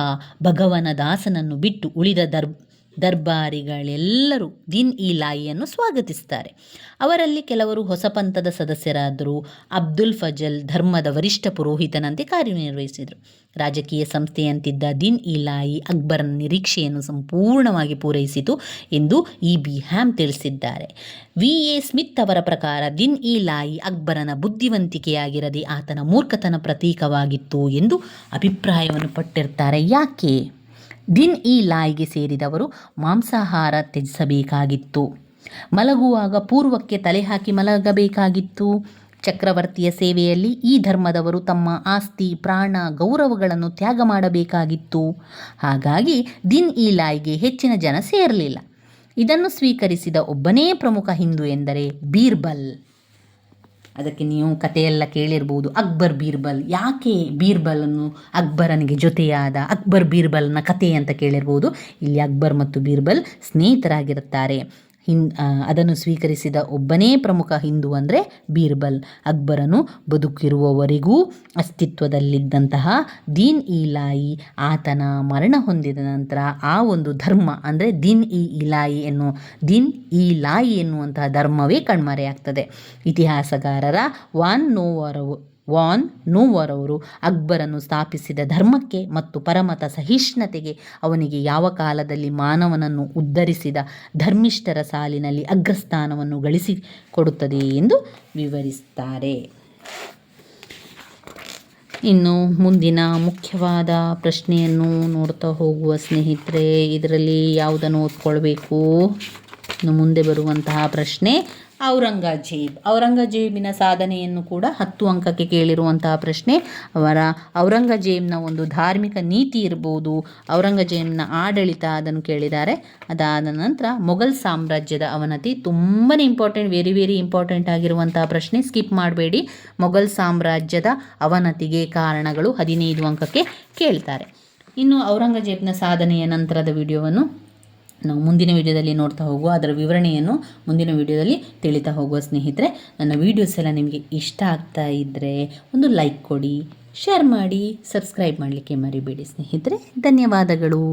ಭಗವನ ದಾಸನನ್ನು ಬಿಟ್ಟು ಉಳಿದ ದರ್ ದರ್ಬಾರಿಗಳೆಲ್ಲರೂ ದಿನ್ ಇಲಾಯಿಯನ್ನು ಲಾಯಿಯನ್ನು ಸ್ವಾಗತಿಸ್ತಾರೆ. ಅವರಲ್ಲಿ ಕೆಲವರು ಹೊಸ ಪಂಥದ ಸದಸ್ಯರಾದರು, ಅಬ್ದುಲ್ ಫಜಲ್ ಧರ್ಮದ ವರಿಷ್ಠ ಪುರೋಹಿತನಂತೆ ಕಾರ್ಯನಿರ್ವಹಿಸಿದರು. ರಾಜಕೀಯ ಸಂಸ್ಥೆಯಂತಿದ್ದ ದಿನ್ ಇಲಾಯಿ ಲಾಯಿ ಅಕ್ಬರನ ನಿರೀಕ್ಷೆಯನ್ನು ಸಂಪೂರ್ಣವಾಗಿ ಪೂರೈಸಿತು ಎಂದು ಇ ಬಿ ಹ್ಯಾಮ್ ತಿಳಿಸಿದ್ದಾರೆ. ವಿ. ಎ. ಸ್ಮಿತ್ ಅವರ ಪ್ರಕಾರ ದಿನ್ ಇಲಾಯಿ ಲಾಯಿ ಅಕ್ಬರನ ಬುದ್ಧಿವಂತಿಕೆಯಾಗಿರದೆ ಆತನ ಮೂರ್ಖತನ ಪ್ರತೀಕವಾಗಿತ್ತು ಎಂದು ಅಭಿಪ್ರಾಯವನ್ನು ಪಟ್ಟಿರ್ತಾರೆ. ಯಾಕೆ? ದಿನ್ ಇ ಲಾಯ್ಗೆ ಸೇರಿದವರು ಮಾಂಸಾಹಾರ ತ್ಯಜಿಸಬೇಕಾಗಿತ್ತು. ಮಲಗುವಾಗ ಪೂರ್ವಕ್ಕೆ ತಲೆ ಹಾಕಿ ಮಲಗಬೇಕಾಗಿತ್ತು. ಚಕ್ರವರ್ತಿಯ ಸೇವೆಯಲ್ಲಿ ಈ ಧರ್ಮದವರು ತಮ್ಮ ಆಸ್ತಿ, ಪ್ರಾಣ, ಗೌರವಗಳನ್ನು ತ್ಯಾಗ ಮಾಡಬೇಕಾಗಿತ್ತು. ಹಾಗಾಗಿ ದಿನ್ ಇ ಲಾಯ್ಗೆ ಹೆಚ್ಚಿನ ಜನ ಸೇರಲಿಲ್ಲ. ಇದನ್ನು ಸ್ವೀಕರಿಸಿದ ಒಬ್ಬನೇ ಪ್ರಮುಖ ಹಿಂದೂ ಎಂದರೆ ಬೀರ್ಬಲ್. ಅದಕ್ಕೆ ನೀವು ಕಥೆಯೆಲ್ಲ ಕೇಳಿರ್ಬೋದು. ಅಕ್ಬರ್ ಬೀರ್ಬಲ್. ಯಾಕೆ ಬೀರ್ಬಲನ್ನು ಅಕ್ಬರನಿಗೆ ಜೊತೆಯಾದ ಅಕ್ಬರ್ ಬೀರ್ಬಲ್ನ ಕಥೆ ಅಂತ ಕೇಳಿರ್ಬೋದು. ಇಲ್ಲಿ ಅಕ್ಬರ್ ಮತ್ತು ಬೀರ್ಬಲ್ ಸ್ನೇಹಿತರಾಗಿರುತ್ತಾರೆ. ಹಿನ್ ಅದನ್ನು ಸ್ವೀಕರಿಸಿದ ಒಬ್ಬನೇ ಪ್ರಮುಖ ಹಿಂದೂ ಅಂದರೆ ಬೀರ್ಬಲ್. ಅಕ್ಬರನು ಬದುಕಿರುವವರೆಗೂ ಅಸ್ತಿತ್ವದಲ್ಲಿದ್ದಂತಹ ದೀನ್ ಇ ಲಾಯಿ, ಆತನ ಮರಣ ಹೊಂದಿದ ನಂತರ ಆ ಒಂದು ಧರ್ಮ ಅಂದರೆ ದಿನ್ ಇ ಇಲಾಯಿ ಎನ್ನುವ, ದಿನ್ ಇ ಲಾಯಿ ಎನ್ನುವಂತಹ ಧರ್ಮವೇ ಕಣ್ಮರೆಯಾಗ್ತದೆ. ಇತಿಹಾಸಗಾರರ ವಾನ್ ನೋವರ ವಾನ್ ನೋವರ್ ಅವರು ಅಕ್ಬರನು ಸ್ಥಾಪಿಸಿದ ಧರ್ಮಕ್ಕೆ ಮತ್ತು ಪರಮತ ಸಹಿಷ್ಣುತೆಗೆ ಅವನಿಗೆ ಯಾವ ಕಾಲದಲ್ಲಿ ಮಾನವನನ್ನು ಉದ್ಧರಿಸಿದ ಧರ್ಮಿಷ್ಠರ ಸಾಲಿನಲ್ಲಿ ಅಗ್ರಸ್ಥಾನವನ್ನು ಗಳಿಸಿಕೊಡುತ್ತದೆ ಎಂದು ವಿವರಿಸ್ತಾರೆ ಇನ್ನು ಮುಂದಿನ ಮುಖ್ಯವಾದ ಪ್ರಶ್ನೆಯನ್ನು ನೋಡ್ತಾ ಹೋಗುವ ಸ್ನೇಹಿತರೆ, ಇದರಲ್ಲಿ ಯಾವುದನ್ನು ಓದ್ಕೊಳ್ಬೇಕು? ಮುಂದೆ ಬರುವಂತಹ ಪ್ರಶ್ನೆ ಔರಂಗಜೇಬ್. ಔರಂಗಜೇಬಿನ ಸಾಧನೆಯನ್ನು ಕೂಡ ಹತ್ತು ಅಂಕಕ್ಕೆ ಕೇಳಿರುವಂತಹ ಪ್ರಶ್ನೆ. ಅವರ ಔರಂಗಜೇಬ್ನ ಒಂದು ಧಾರ್ಮಿಕ ನೀತಿ ಇರ್ಬೋದು, ಔರಂಗಜೇಬ್ನ ಆಡಳಿತ ಅದನ್ನು ಕೇಳಿದ್ದಾರೆ. ಅದಾದ ನಂತರ ಮೊಘಲ್ ಸಾಮ್ರಾಜ್ಯದ ಅವನತಿ ತುಂಬಾ ಇಂಪಾರ್ಟೆಂಟ್ ವೆರಿ ವೆರಿ ಇಂಪಾರ್ಟೆಂಟ್ ಆಗಿರುವಂತಹ ಪ್ರಶ್ನೆ. ಸ್ಕಿಪ್ ಮಾಡಬೇಡಿ. ಮೊಘಲ್ ಸಾಮ್ರಾಜ್ಯದ ಅವನತಿಗೆ ಕಾರಣಗಳು ಹದಿನೈದು ಅಂಕಕ್ಕೆ ಕೇಳ್ತಾರೆ. ಇನ್ನು ಔರಂಗಜೇಬ್ನ ಸಾಧನೆಯ ನಂತರದ ವಿಡಿಯೋವನ್ನು ನಾವು ಮುಂದಿನ ವಿಡಿಯೋದಲ್ಲಿ ನೋಡ್ತಾ ಹೋಗುವ ಅದರ ವಿವರಣೆಯನ್ನು ಮುಂದಿನ ವಿಡಿಯೋದಲ್ಲಿ ತಿಳಿತಾ ಹೋಗುವ ಸ್ನೇಹಿತರೆ, ನನ್ನ ವೀಡಿಯೋಸ್ ಎಲ್ಲ ನಿಮಗೆ ಇಷ್ಟ ಆಗ್ತಾ ಇದ್ದರೆ ಒಂದು ಲೈಕ್ ಕೊಡಿ ಶೇರ್ ಮಾಡಿ ಸಬ್ಸ್ಕ್ರೈಬ್ ಮಾಡಲಿಕ್ಕೆ ಮರಿಬೇಡಿ ಸ್ನೇಹಿತರೆ. ಧನ್ಯವಾದಗಳು.